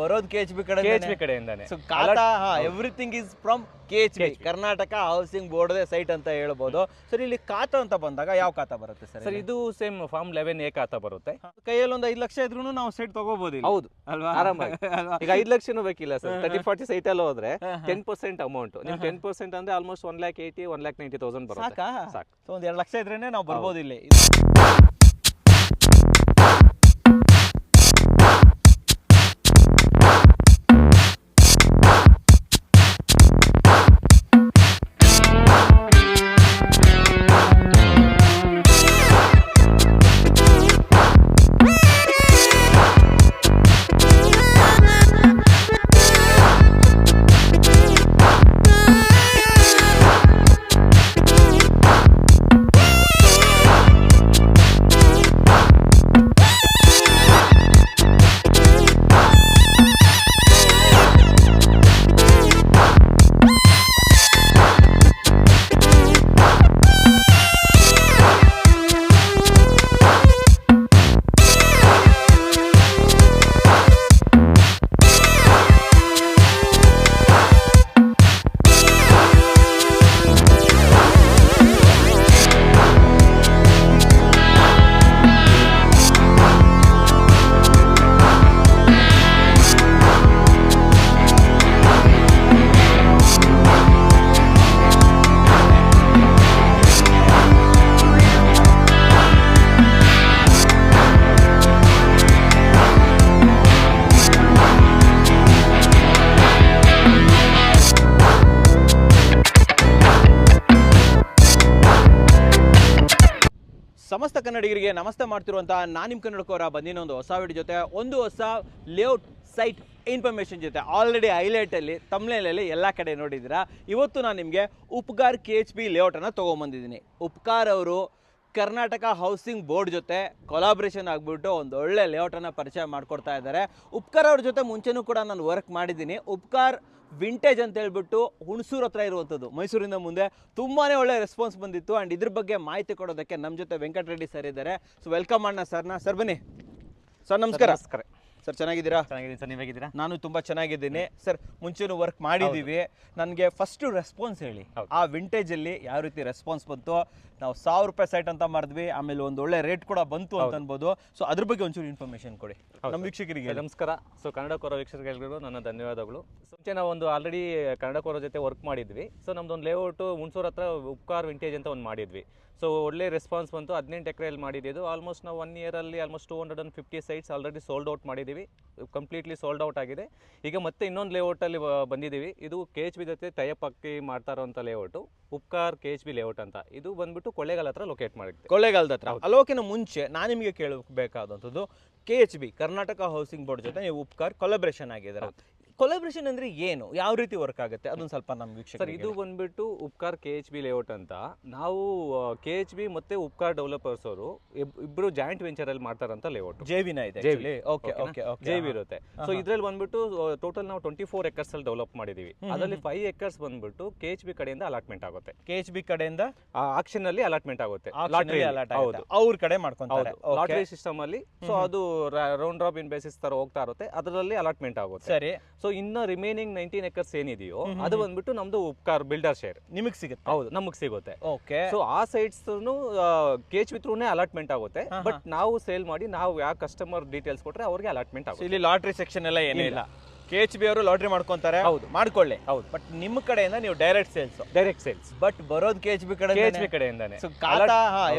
ಬರೋದು K H B ಕಡೆ K H B ಕಡೆಯಿಂದಾನೆ. So khata everything is from K H B Karnataka housing board site ಅಂತ ಹೇಳ್ಬೋದು. Sir ಇಲ್ಲಿ ಖಾತ ಅಂತ ಬಂದಾಗ ಯಾವ ಖಾತಾ ಬರುತ್ತೆ ಸರ್ ಸರ್ ಇದು same form eleven A khata ಬರುತ್ತೆ. ಕೈಯಲ್ಲಿ ಒಂದು ಐದು ಲಕ್ಷ ಇದ್ರೂ ನಾವು ಸೈಟ್ ತಗೋಬಹುದು ಹೌದು. ಅಲ್ವಾ? ಆರಾಮಾಗಿ. ಈಗ ಐದು ಲಕ್ಷನೂ ಬೇಕಿಲ್ಲ ಸರ್ ತರ್ಟಿ ಫಾರ್ಟಿ ಸೈಟ್ ಅಲ್ಲಿ ಹೋದ್ರೆ. ಟೆನ್ ಪರ್ಸೆಂಟ್ ಅಮೌಂಟ್ ನೀವು ಟೆನ್ ಪರ್ಸೆಂಟ್ ಅಂದ್ರೆ almost one lakh eighty one lakh ninety thousand ಬರುತ್ತೆ. ಸಾಕಾ? ಒಂದ್ ಎರಡು ಲಕ್ಷ ಇದ್ರೇನೆ ನಾವು ಬರ್ಬೋದು ಇಲ್ಲಿ ಸಮಸ್ತ ಕನ್ನಡಿಗರಿಗೆ ನಮಸ್ತೆ ಮಾಡ್ತಿರುವಂತಹ ನಾನು ನಿಮ್ಮ ಕನ್ನಡಕೋರ ಬಂದಿನ ಒಂದು ಹೊಸ ವಿಡಿಯೋ ಜೊತೆ, ಒಂದು ಹೊಸ ಲೇಔಟ್ ಸೈಟ್ ಇನ್ಫಾರ್ಮೇಷನ್ ಜೊತೆ. ಆಲ್ರೆಡಿ ಹೈಲೈಟಲ್ಲಿ ತಮ್ಲೈನಲ್ಲಿ ಎಲ್ಲ ಕಡೆ ನೋಡಿದ್ದೀರಾ. ಇವತ್ತು ನಾನು ನಿಮಗೆ ಉಪ್ಕಾರ್ ಕೆ ಎಚ್ ಬಿ ಲೇಔಟನ್ನು ತೊಗೊಂಬಂದಿದ್ದೀನಿ. ಉಪ್ಕಾರ್ ಅವರು ಕರ್ನಾಟಕ ಹೌಸಿಂಗ್ ಬೋರ್ಡ್ ಜೊತೆ ಕೊಲಾಬ್ರೇಷನ್ ಆಗಿಬಿಟ್ಟು ಒಂದು ಒಳ್ಳೆ ಲೇಔಟನ್ನು ಪರಿಚಯ ಮಾಡಿಕೊಡ್ತಾ ಇದ್ದಾರೆ. ಉಪ್ಕಾರ್ ಅವ್ರ ಜೊತೆ ಮುಂಚೆನೂ ಕೂಡ ನಾನು ವರ್ಕ್ ಮಾಡಿದ್ದೀನಿ. ಉಪ್ಕಾರ್ ವಿಂಟೇಜ್ ಅಂತ ಹೇಳ್ಬಿಟ್ಟು ಹುಣಸೂರು ಹತ್ರ ಇರುವಂಥದ್ದು. ಮೈಸೂರಿಂದ ಮುಂದೆ ತುಂಬಾ ಒಳ್ಳೆ ರೆಸ್ಪಾನ್ಸ್ ಬಂದಿತ್ತು. ಆ್ಯಂಡ್ ಇದ್ರ ಬಗ್ಗೆ ಮಾಹಿತಿ ಕೊಡೋದಕ್ಕೆ ನಮ್ಮ ಜೊತೆ ವೆಂಕಟರೆಡ್ಡಿ ಸರ್ ಇದ್ದಾರೆ. ಸೊ ವೆಲ್ಕಮ್ ಮಾಡೋಣ ಸರ್ನ. ಸರ್ ಬನ್ನಿ. ಸರ್ ನಮಸ್ಕಾರ. ನಮಸ್ಕಾರ. ಸರ್ ಚೆನ್ನಾಗಿದ್ದೀರಾ? ಚೆನ್ನಾಗಿದ್ದೀನಿ ಸರ್ ನೀವು ಹೇಗಿದ್ದೀರಾ? ನಾನು ತುಂಬ ಚೆನ್ನಾಗಿದ್ದೀನಿ. ಸರ್ ಮುಂಚೆನೂ ವರ್ಕ್ ಮಾಡಿದ್ದೀವಿ ನನಗೆ ಫಸ್ಟ್ ರೆಸ್ಪಾನ್ಸ್ ಹೇಳಿ. ಆ ಆ ವಿಂಟೇಜಲ್ಲಿ ಯಾವ ರೀತಿ ರೆಸ್ಪಾನ್ಸ್ ಬಂತು? ನಾವು ಸಾವಿರ ರೂಪಾಯಿ ಸೈಟ್ ಅಂತ ಮಾಡಿದ್ವಿ. ಆಮೇಲೆ ಒಂದು ಒಳ್ಳೆ ರೇಟ್ ಕೂಡ ಬಂತು ಅಂತ ಅನ್ಬೋದು. ಸೊ ಅದ್ರ ಬಗ್ಗೆ ಒಂಚೂರು ಇನ್ಫಾರ್ಮೇಶನ್ ಕೊಡಿ. ನಮ್ಮ ವೀಕ್ಷಕರಿಗೆ ನಮಸ್ಕಾರ. ಸೊ ಕನ್ನಡ ಕೋರ ವೀಕ್ಷಕರಿಗೆಲ್ಲರಿಗೂ ನನ್ನ ಧನ್ಯವಾದಗಳು. ಮುಂಚೆ ನಾವು ಒಂದು ಆಲ್ರೆಡಿ ಕನ್ನಡ ಕೋರ ಜೊತೆ ವರ್ಕ್ ಮಾಡಿದ್ವಿ. ಸೊ ನಮ್ದು ಒಂದು ಲೇಔಟ್ ಹುಣಸೂರು ಹತ್ರ ಉಪ್ಕಾರ್ ವಿಂಟೇಜ್ ಅಂತ ಒಂದು ಮಾಡಿದ್ವಿ. ಸೊ ಒಳ್ಳೆ ರೆಸ್ಪಾನ್ಸ್ ಬಂತು. ಹದಿನೆಂಟು ಎಕರೆಯಲ್ಲಿ ಮಾಡಿದ್ದು ಆಲ್ಮೋಸ್ಟ್ ನಾವು one ಇಯರಲ್ಲಿ almost two hundred and fifty sites already sold out ಮಾಡಿದ್ದೀವಿ. ಕಂಪ್ಲೀಟ್ಲಿ ಸೋಲ್ಡ್ ಔಟ್ ಆಗಿದೆ. ಈಗ ಮತ್ತೆ ಇನ್ನೊಂದು ಲೇಔಟಲ್ಲಿ ಬಂದಿದ್ದೀವಿ. ಇದು ಕೆ ಎಚ್ ಬಿ ಜೊತೆ ಟೈಅಪ್ ಹಾಕಿ ಮಾಡ್ತಾ ಇರೋಂಥ layout Upkar K H B layout ಅಂತ. ಇದು ಬಂದ್ಬಿಟ್ಟು ಕೊಳ್ಳೇಗಾಲ ಹತ್ರ ಲೊಕೇಟ್ ಮಾಡಿದ್ದೆ. ಕೊಳ್ಳೇಗಾಲದ ಹತ್ರ. ಅಲೋಕಿನ ಮುಂಚೆ ನಾನು ನಿಮಗೆ ಕೇಳಬೇಕಾದಂಥದ್ದು K H B Karnataka housing board ಜೊತೆ ನೀವು ಉಪ್ಕಾರ್ ಕೊಲಬ್ರೇಷನ್ ಆಗಿದ್ದಾರೆ. ಕೊಲಾಬ್ರೇಷನ್ ಅಂದ್ರೆ ಏನು? ಯಾವ ರೀತಿ ವರ್ಕ್ ಆಗುತ್ತೆ? ಅದೊಂದು ಸ್ವಲ್ಪ ನಮ್ಗೆ ಸರ್ ಇದು ಬಂದ್ಬಿಟ್ಟು Upkar K H B layout ಅಂತ. ನಾವು ಕೆ ಎಚ್ ಬಿ ಮತ್ತೆ ಉಪ್ಕಾರ್ ಡೆವಲಪರ್ಸ್ ಅವರು ಇಬ್ರು ಜಾಯಿಂಟ್ ವೆಂಚರ್ ಅಲ್ಲಿ ಮಾಡ್ತಾರಂತ ಲೇಔಟ್ ಜೇವಿನ ಇದೆ ಜೇವಿ. ಓಕೆ ಓಕೆ ಜೇವಿ ಇರುತ್ತೆ. ಸೊ ಇದ್ರಲ್ಲಿ ಬಂದ್ಬಿಟ್ಟು ಟೋಟಲ್ ನಾವು ಟ್ವೆಂಟಿ ಫೋರ್ ಎಕರ್ಸ್ ಅಲ್ಲಿ ಡೆವಲಪ್ ಮಾಡಿದೀವಿ. ಅದರಲ್ಲಿ ಫೈವ್ ಎಕರ್ಸ್ ಬಂದ್ಬಿಟ್ಟು ಕೆ ಎಚ್ ಬಿ ಕಡೆಯಿಂದ ಅಲಾಟ್ಮೆಂಟ್ ಆಗುತ್ತೆ. ಕೆ ಎಚ್ ಬಿ ಕಡೆಯಿಂದ? ಆಕ್ಷನ್ ಅಲ್ಲಿ ಅಲಾಟ್ಮೆಂಟ್ ಆಗುತ್ತೆ. ಅವ್ರ ಕಡೆ ಮಾಡ್ಕೊಂತಾರೆ. ಲಾಟ್ರಿ ಸಿಸ್ಟಮ್ ಅಲ್ಲಿ. ಸೊ ಅದು ರೌಂಡ್ ರಾಬಿನ್ ಬೇಸಿಸ್ ತರ ಹೋಗ್ತಾ ಇರುತ್ತೆ. ಅದರಲ್ಲಿ ಅಲಾಟ್ಮೆಂಟ್ ಆಗುತ್ತೆ. ಸರಿ. ಸೊ ಇನ್ನ ರಿಮೈನಿಂಗ್ ನೈನ್ಟೀನ್ ಎಕರ್ಸ್ ಏನಿದೆಯೋ ಅದು ಬಂದ್ಬಿಟ್ಟು ನಮ್ದು ಉಪ್ಕಾರ್ ಬಿಲ್ಡರ್ ಶೇರ್ ನಿಮಗೆ ಸಿಗುತ್ತೆ? ಹೌದು ನಮಗೆ ಸಿಗುತ್ತೆ. ಓಕೆ ಸೊ ಆ ಸೈಟ್ಸ್ ಕೇಚ್ ವಿತ್ರೂನೇ ಅಲಾಟ್ಮೆಂಟ್ ಆಗುತ್ತೆ. ಬಟ್ ನಾವು ಸೇಲ್ ಮಾಡಿ ನಾವು ಯಾವ ಕಸ್ಟಮರ್ ಡೀಟೇಲ್ಸ್ ಕೊಟ್ರೆ ಅವ್ರಿಗೆ ಅಲಾಟ್ಮೆಂಟ್ ಆಗುತ್ತೆ. ಇಲ್ಲಿ ಲಾಟ್ರಿ ಸೆಕ್ಷನ್ ಎಲ್ಲ ಏನೇ ಇಲ್ಲ? ಕೆ ಎಚ್ ಬಿ ಅವರು ಲಾಟ್ರಿ ಮಾಡ್ಕೊಂತಾರೆ. ಹೌದು. ಮಾಡ್ಕೊಳ್ಳಿ. ಹೌದು. ಬಟ್ ನಿಮ್ಮ ಕಡೆಯಿಂದ ನೀವು direct sales direct sales but ಬರೋದು ಕೆ ಎಚ್ ಬಿ ಕಡೆ K H B ಕಡೆಯಿಂದಾನೆ. So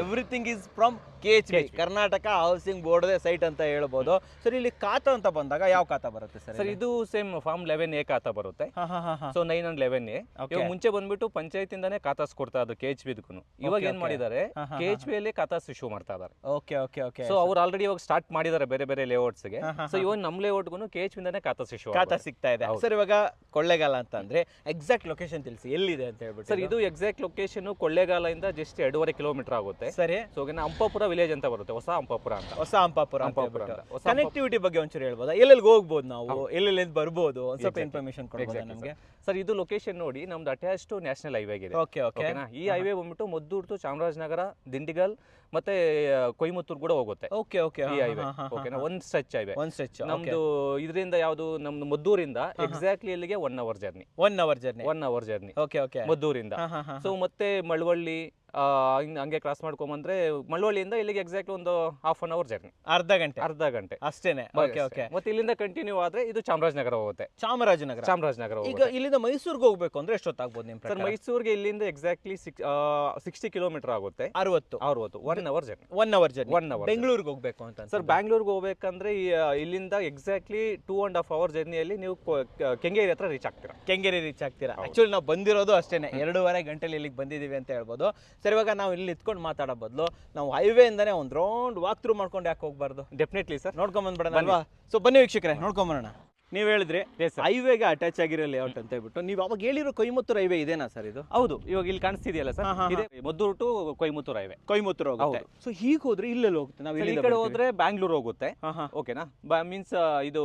everything is from K H B Karnataka housing board site ಅಂತ ಹೇಳ್ಬೋದು. ಸರ್ ಇಲ್ಲಿ ಖಾತಾ ಅಂತ ಬಂದಾಗ ಯಾವ ಖಾತಾ ಬರುತ್ತೆ ಸರ್ ಸರ್ ಇದು same form eleven A khata ಬರುತ್ತೆ. So nine and eleven A ಮುಂಚೆ ಬಂದ್ಬಿಟ್ಟು ಪಂಚಾಯತಿಂದಾನೇ ಖಾತಾಸ್ ಕೊಡ್ತಾ ಅದು ಕೆ ಎಚ್ ಬಿದ್ಕು ಇವಾಗ ಏನ್. ಮಾಡಿದ್ದಾರೆ? ಕೆ ಎಚ್ ಬಿ ಅಲ್ಲಿ ಖಾತಾಸ್ ಇಶ್ಯೂ ಮಾಡ್ತಾ ಇದ್ದಾರೆ. ಓಕೆ ಓಕೆ ಓಕೆ ಸೊ ಅವ್ರು ಆಲ್ರೆಡಿ ಇವಾಗ ಸ್ಟಾರ್ಟ್ ಮಾಡಿದ್ದಾರೆ ಬೇರೆ ಬೇರೆ ಲೇಔಟ್ಸ್ಗೆ. ಸೊ ಇವಾಗ ನಮ್ ಲೇಔಟ್ಗೂ ಕೆ ಎಚ್ ಬಿಂದಾನೆ ಖಾತಾಸ್ ಇಶ್ಯೂ ಕಾಟ ಸಿಗ್ತಾ ಇದೆ. ಸರ್ ಇವಾಗ ಕೊಳ್ಳೇಗಾಲ ಅಂತ ಅಂದ್ರೆ ಎಕ್ಸಾಕ್ಟ್ ಲೊಕೇಶನ್ ತಿಳಿಸಿ ಎಲ್ಲಿದೆ ಅಂತ ಹೇಳ್ಬಿಟ್ಟು ಸರ್ ಇದು ಎಕ್ಸಾಕ್ಟ್ ಲೊಕೇಶನ್ ಕೊಳ್ಳೇಗಾಲದಿಂದ ಜಸ್ಟ್ ಎರಡೂವರೆ ಕಿಲೋಮೀಟರ್ ಆಗುತ್ತೆ. ಸರಿ. ಸೊ ಅಂಪಾಪುರ ವಿಲೇಜ್ ಅಂತ ಬರುತ್ತೆ ಹೊಸ ಅಂಪಾಪುರ ಅಂತ. ಹೊಸ ಅಂಪಾಪುರ ಅಂಪಾಪುರ ಕನೆಕ್ಟಿವಿಟಿ ಬಗ್ಗೆ ಒಂಚೂರು ಹೇಳ್ಬೋದಾ? ಎಲ್ಲೆಲ್ಲಿ ಹೋಗ್ಬೋದು ನಾವು? ಎಲ್ಲೆಲ್ಲಿ ಬರ್ಬೋದು? ಸ್ವಲ್ಪ. ಇನ್ಫಾರ್ಮೇಶನ್ ಕೊಡ್ಬೋದು ನಮಗೆ? ಸರ್ ಇದು ಲೊಕೇಶನ್ ನೋಡಿ ನಮ್ದು ಅಟ್ಯಾಚ್ ಟು ನ್ಯಾಷನಲ್ ಹೈವೇ ಇದೆ ಓಕೆ ಓಕೆ ಈ ಹೈವೇ ಬಂದ್ಬಿಟ್ಟು ಮದ್ದೂರ್ ಟು ಚಾಮರಾಜನಗರ ದಿಂಡಿಗಲ್ ಮತ್ತೆ ಕೊಯಮತ್ತೂರ್ ಕೂಡ ಹೋಗುತ್ತೆ. ಓಕೆ ಓಕೆ ಈ ಹೈವೇ ಓಕೆನಾ ಒಂದ್ ಸ್ಟ್ರೆಚ್ ಹೈವೇ ಒಂದ್ ಸ್ಟ್ರೆಚ್ ನಮ್ದು ಇದರಿಂದ ಯಾವುದು ನಮ್ದು ಮದ್ದೂರಿಂದ ಎಕ್ಸಾಕ್ಟ್ಲಿ ಇಲ್ಲಿಗೆ one hour journey one hour journey one hour journey okay okay ಮದ್ದೂರಿಂದ. So ಮತ್ತೆ ಮಳವಳ್ಳಿ ಹಿಂಗ್ ಹಂಗೆ ಕ್ರಾಸ್ ಮಾಡ್ಕೊಂಬಂದ್ರೆ ಮಳವಳ್ಳಿಯಿಂದ ಇಲ್ಲಿಗೆ ಎಕ್ಸಾಕ್ಟ್ ಒಂದು ಹಾಫ್ ಅನ್ ಅವರ್ ಜರ್ನಿ ಅರ್ಧ ಗಂಟೆ. ಅರ್ಧ ಗಂಟೆ. ಅಷ್ಟೇನೆ. ಓಕೆ ಓಕೆ ಮತ್ತೆ ಇಲ್ಲಿಂದ ಕಂಟಿನ್ಯೂ ಆದ್ರೆ ಇದು ಚಾಮರಾಜನಗರ ಹೋಗುತ್ತೆ. ಚಾಮರಾಜನಗರ. ಚಾಮರಾಜನಗರ ಈಗ ಇಲ್ಲಿಂದ ಮೈಸೂರಿಗೆ ಹೋಗ್ಬೇಕು ಅಂದ್ರೆ ಎಷ್ಟೊತ್ತಾಗ್ಬೋದು ನಿಮ್ ಸರ್ ಮೈಸೂರಿಗೆ ಇಲ್ಲಿಂದ ಎಕ್ಸಾಕ್ಟ್ಲಿ ಸಿಕ್ಸ್ಟಿ ಕಿಲೋಮೀಟರ್ ಆಗುತ್ತೆ. ಅರವತ್ತು. ಅರವತ್ತು. One hour journey one hour journey one hour ಬೆಂಗಳೂರಿಗೆ ಹೋಗ್ಬೇಕು ಅಂತ ಸರ್ ಬ್ಯಾಂಗ್ಳೂರ್ಗೆ ಹೋಗ್ಬೇಕಂದ್ರೆ ಇಲ್ಲಿಂದ exactly two and half hour ಜರ್ನಿಯಲ್ಲಿ ನೀವು ಕೆಂಗೇರಿ ಹತ್ರ ರೀಚ್ ಆಗ್ತೀರಾ. ಕೆಂಗೇರಿ ರೀಚ್ ಆಗ್ತೀರಾ. ಆಕ್ಚುಲಿ ನಾವು ಬಂದಿರೋದು ಅಷ್ಟೇನೆ. ಎರಡೂವರೆ ಗಂಟೆಲಿ ಇಲ್ಲಿಗೆ ಬಂದಿದ್ದೀವಿ ಅಂತ ಹೇಳ್ಬೋದು. ಸರ್ ಇವಾಗ ನಾವು ಇಲ್ಲಿ ನಿಂತ್ಕೊಂಡು ಮಾತಾಡೋ ಬದಲು ನಾವು ಹೈವೇ ಇಂದಾನೆ ಒಂದು ರೌಂಡ್ ವಾಕ್ ಥ್ರೂ ಮಾಡ್ಕೊಂಡು ಯಾಕೆ ಹೋಗ್ಬಾರ್ದು? ಡೆಫಿನೆಟ್ಲಿ ಸರ್ ನೋಡ್ಕೊಂಡ್ ಬಂದ್ಬಿಡೋಣ ಅಲ್ವಾ? ಸೊ ಬನ್ನಿ ವೀಕ್ಷಕರೇ ನೋಡ್ಕೊಂಡ್ ಬರೋಣ. ನೀವು ಹೇಳಿದ್ರೆ? ಹೈವೇಗೆ ಅಟ್ಯಾಚ್ ಆಗಿರೋ ಲೇಔಟ್ ಅಂತ ಹೇಳ್ಬಿಟ್ಟು. ನೀವು ಅವಾಗ ಹೇಳಿರೋ ಕೊಯಮತ್ತೂರು ಹೈವೇ ಇದೇನಾ ಸರ್ ಇದು? ಹೌದು ಇವಾಗ ಇಲ್ಲಿ ಕಾಣಿಸ್ತಿದೆಯಲ್ಲ ಸರ್ ಇದೆ. Maddur to Coimbatore highway. Coimbatore ಹೋಗುತ್ತೆ. ಸೊ ಹೀಗೆ ಹೋದ್ರೆ ಇಲ್ಲೆಲ್ಲ ಹೋಗುತ್ತೆ? ನಾವು ಈ ಕಡೆ ಹೋದ್ರೆ ಬ್ಯಾಂಗ್ಳೂರ್ ಹೋಗುತ್ತೆ. ಓಕೆನಾ ಮೀನ್ಸ್ ಇದು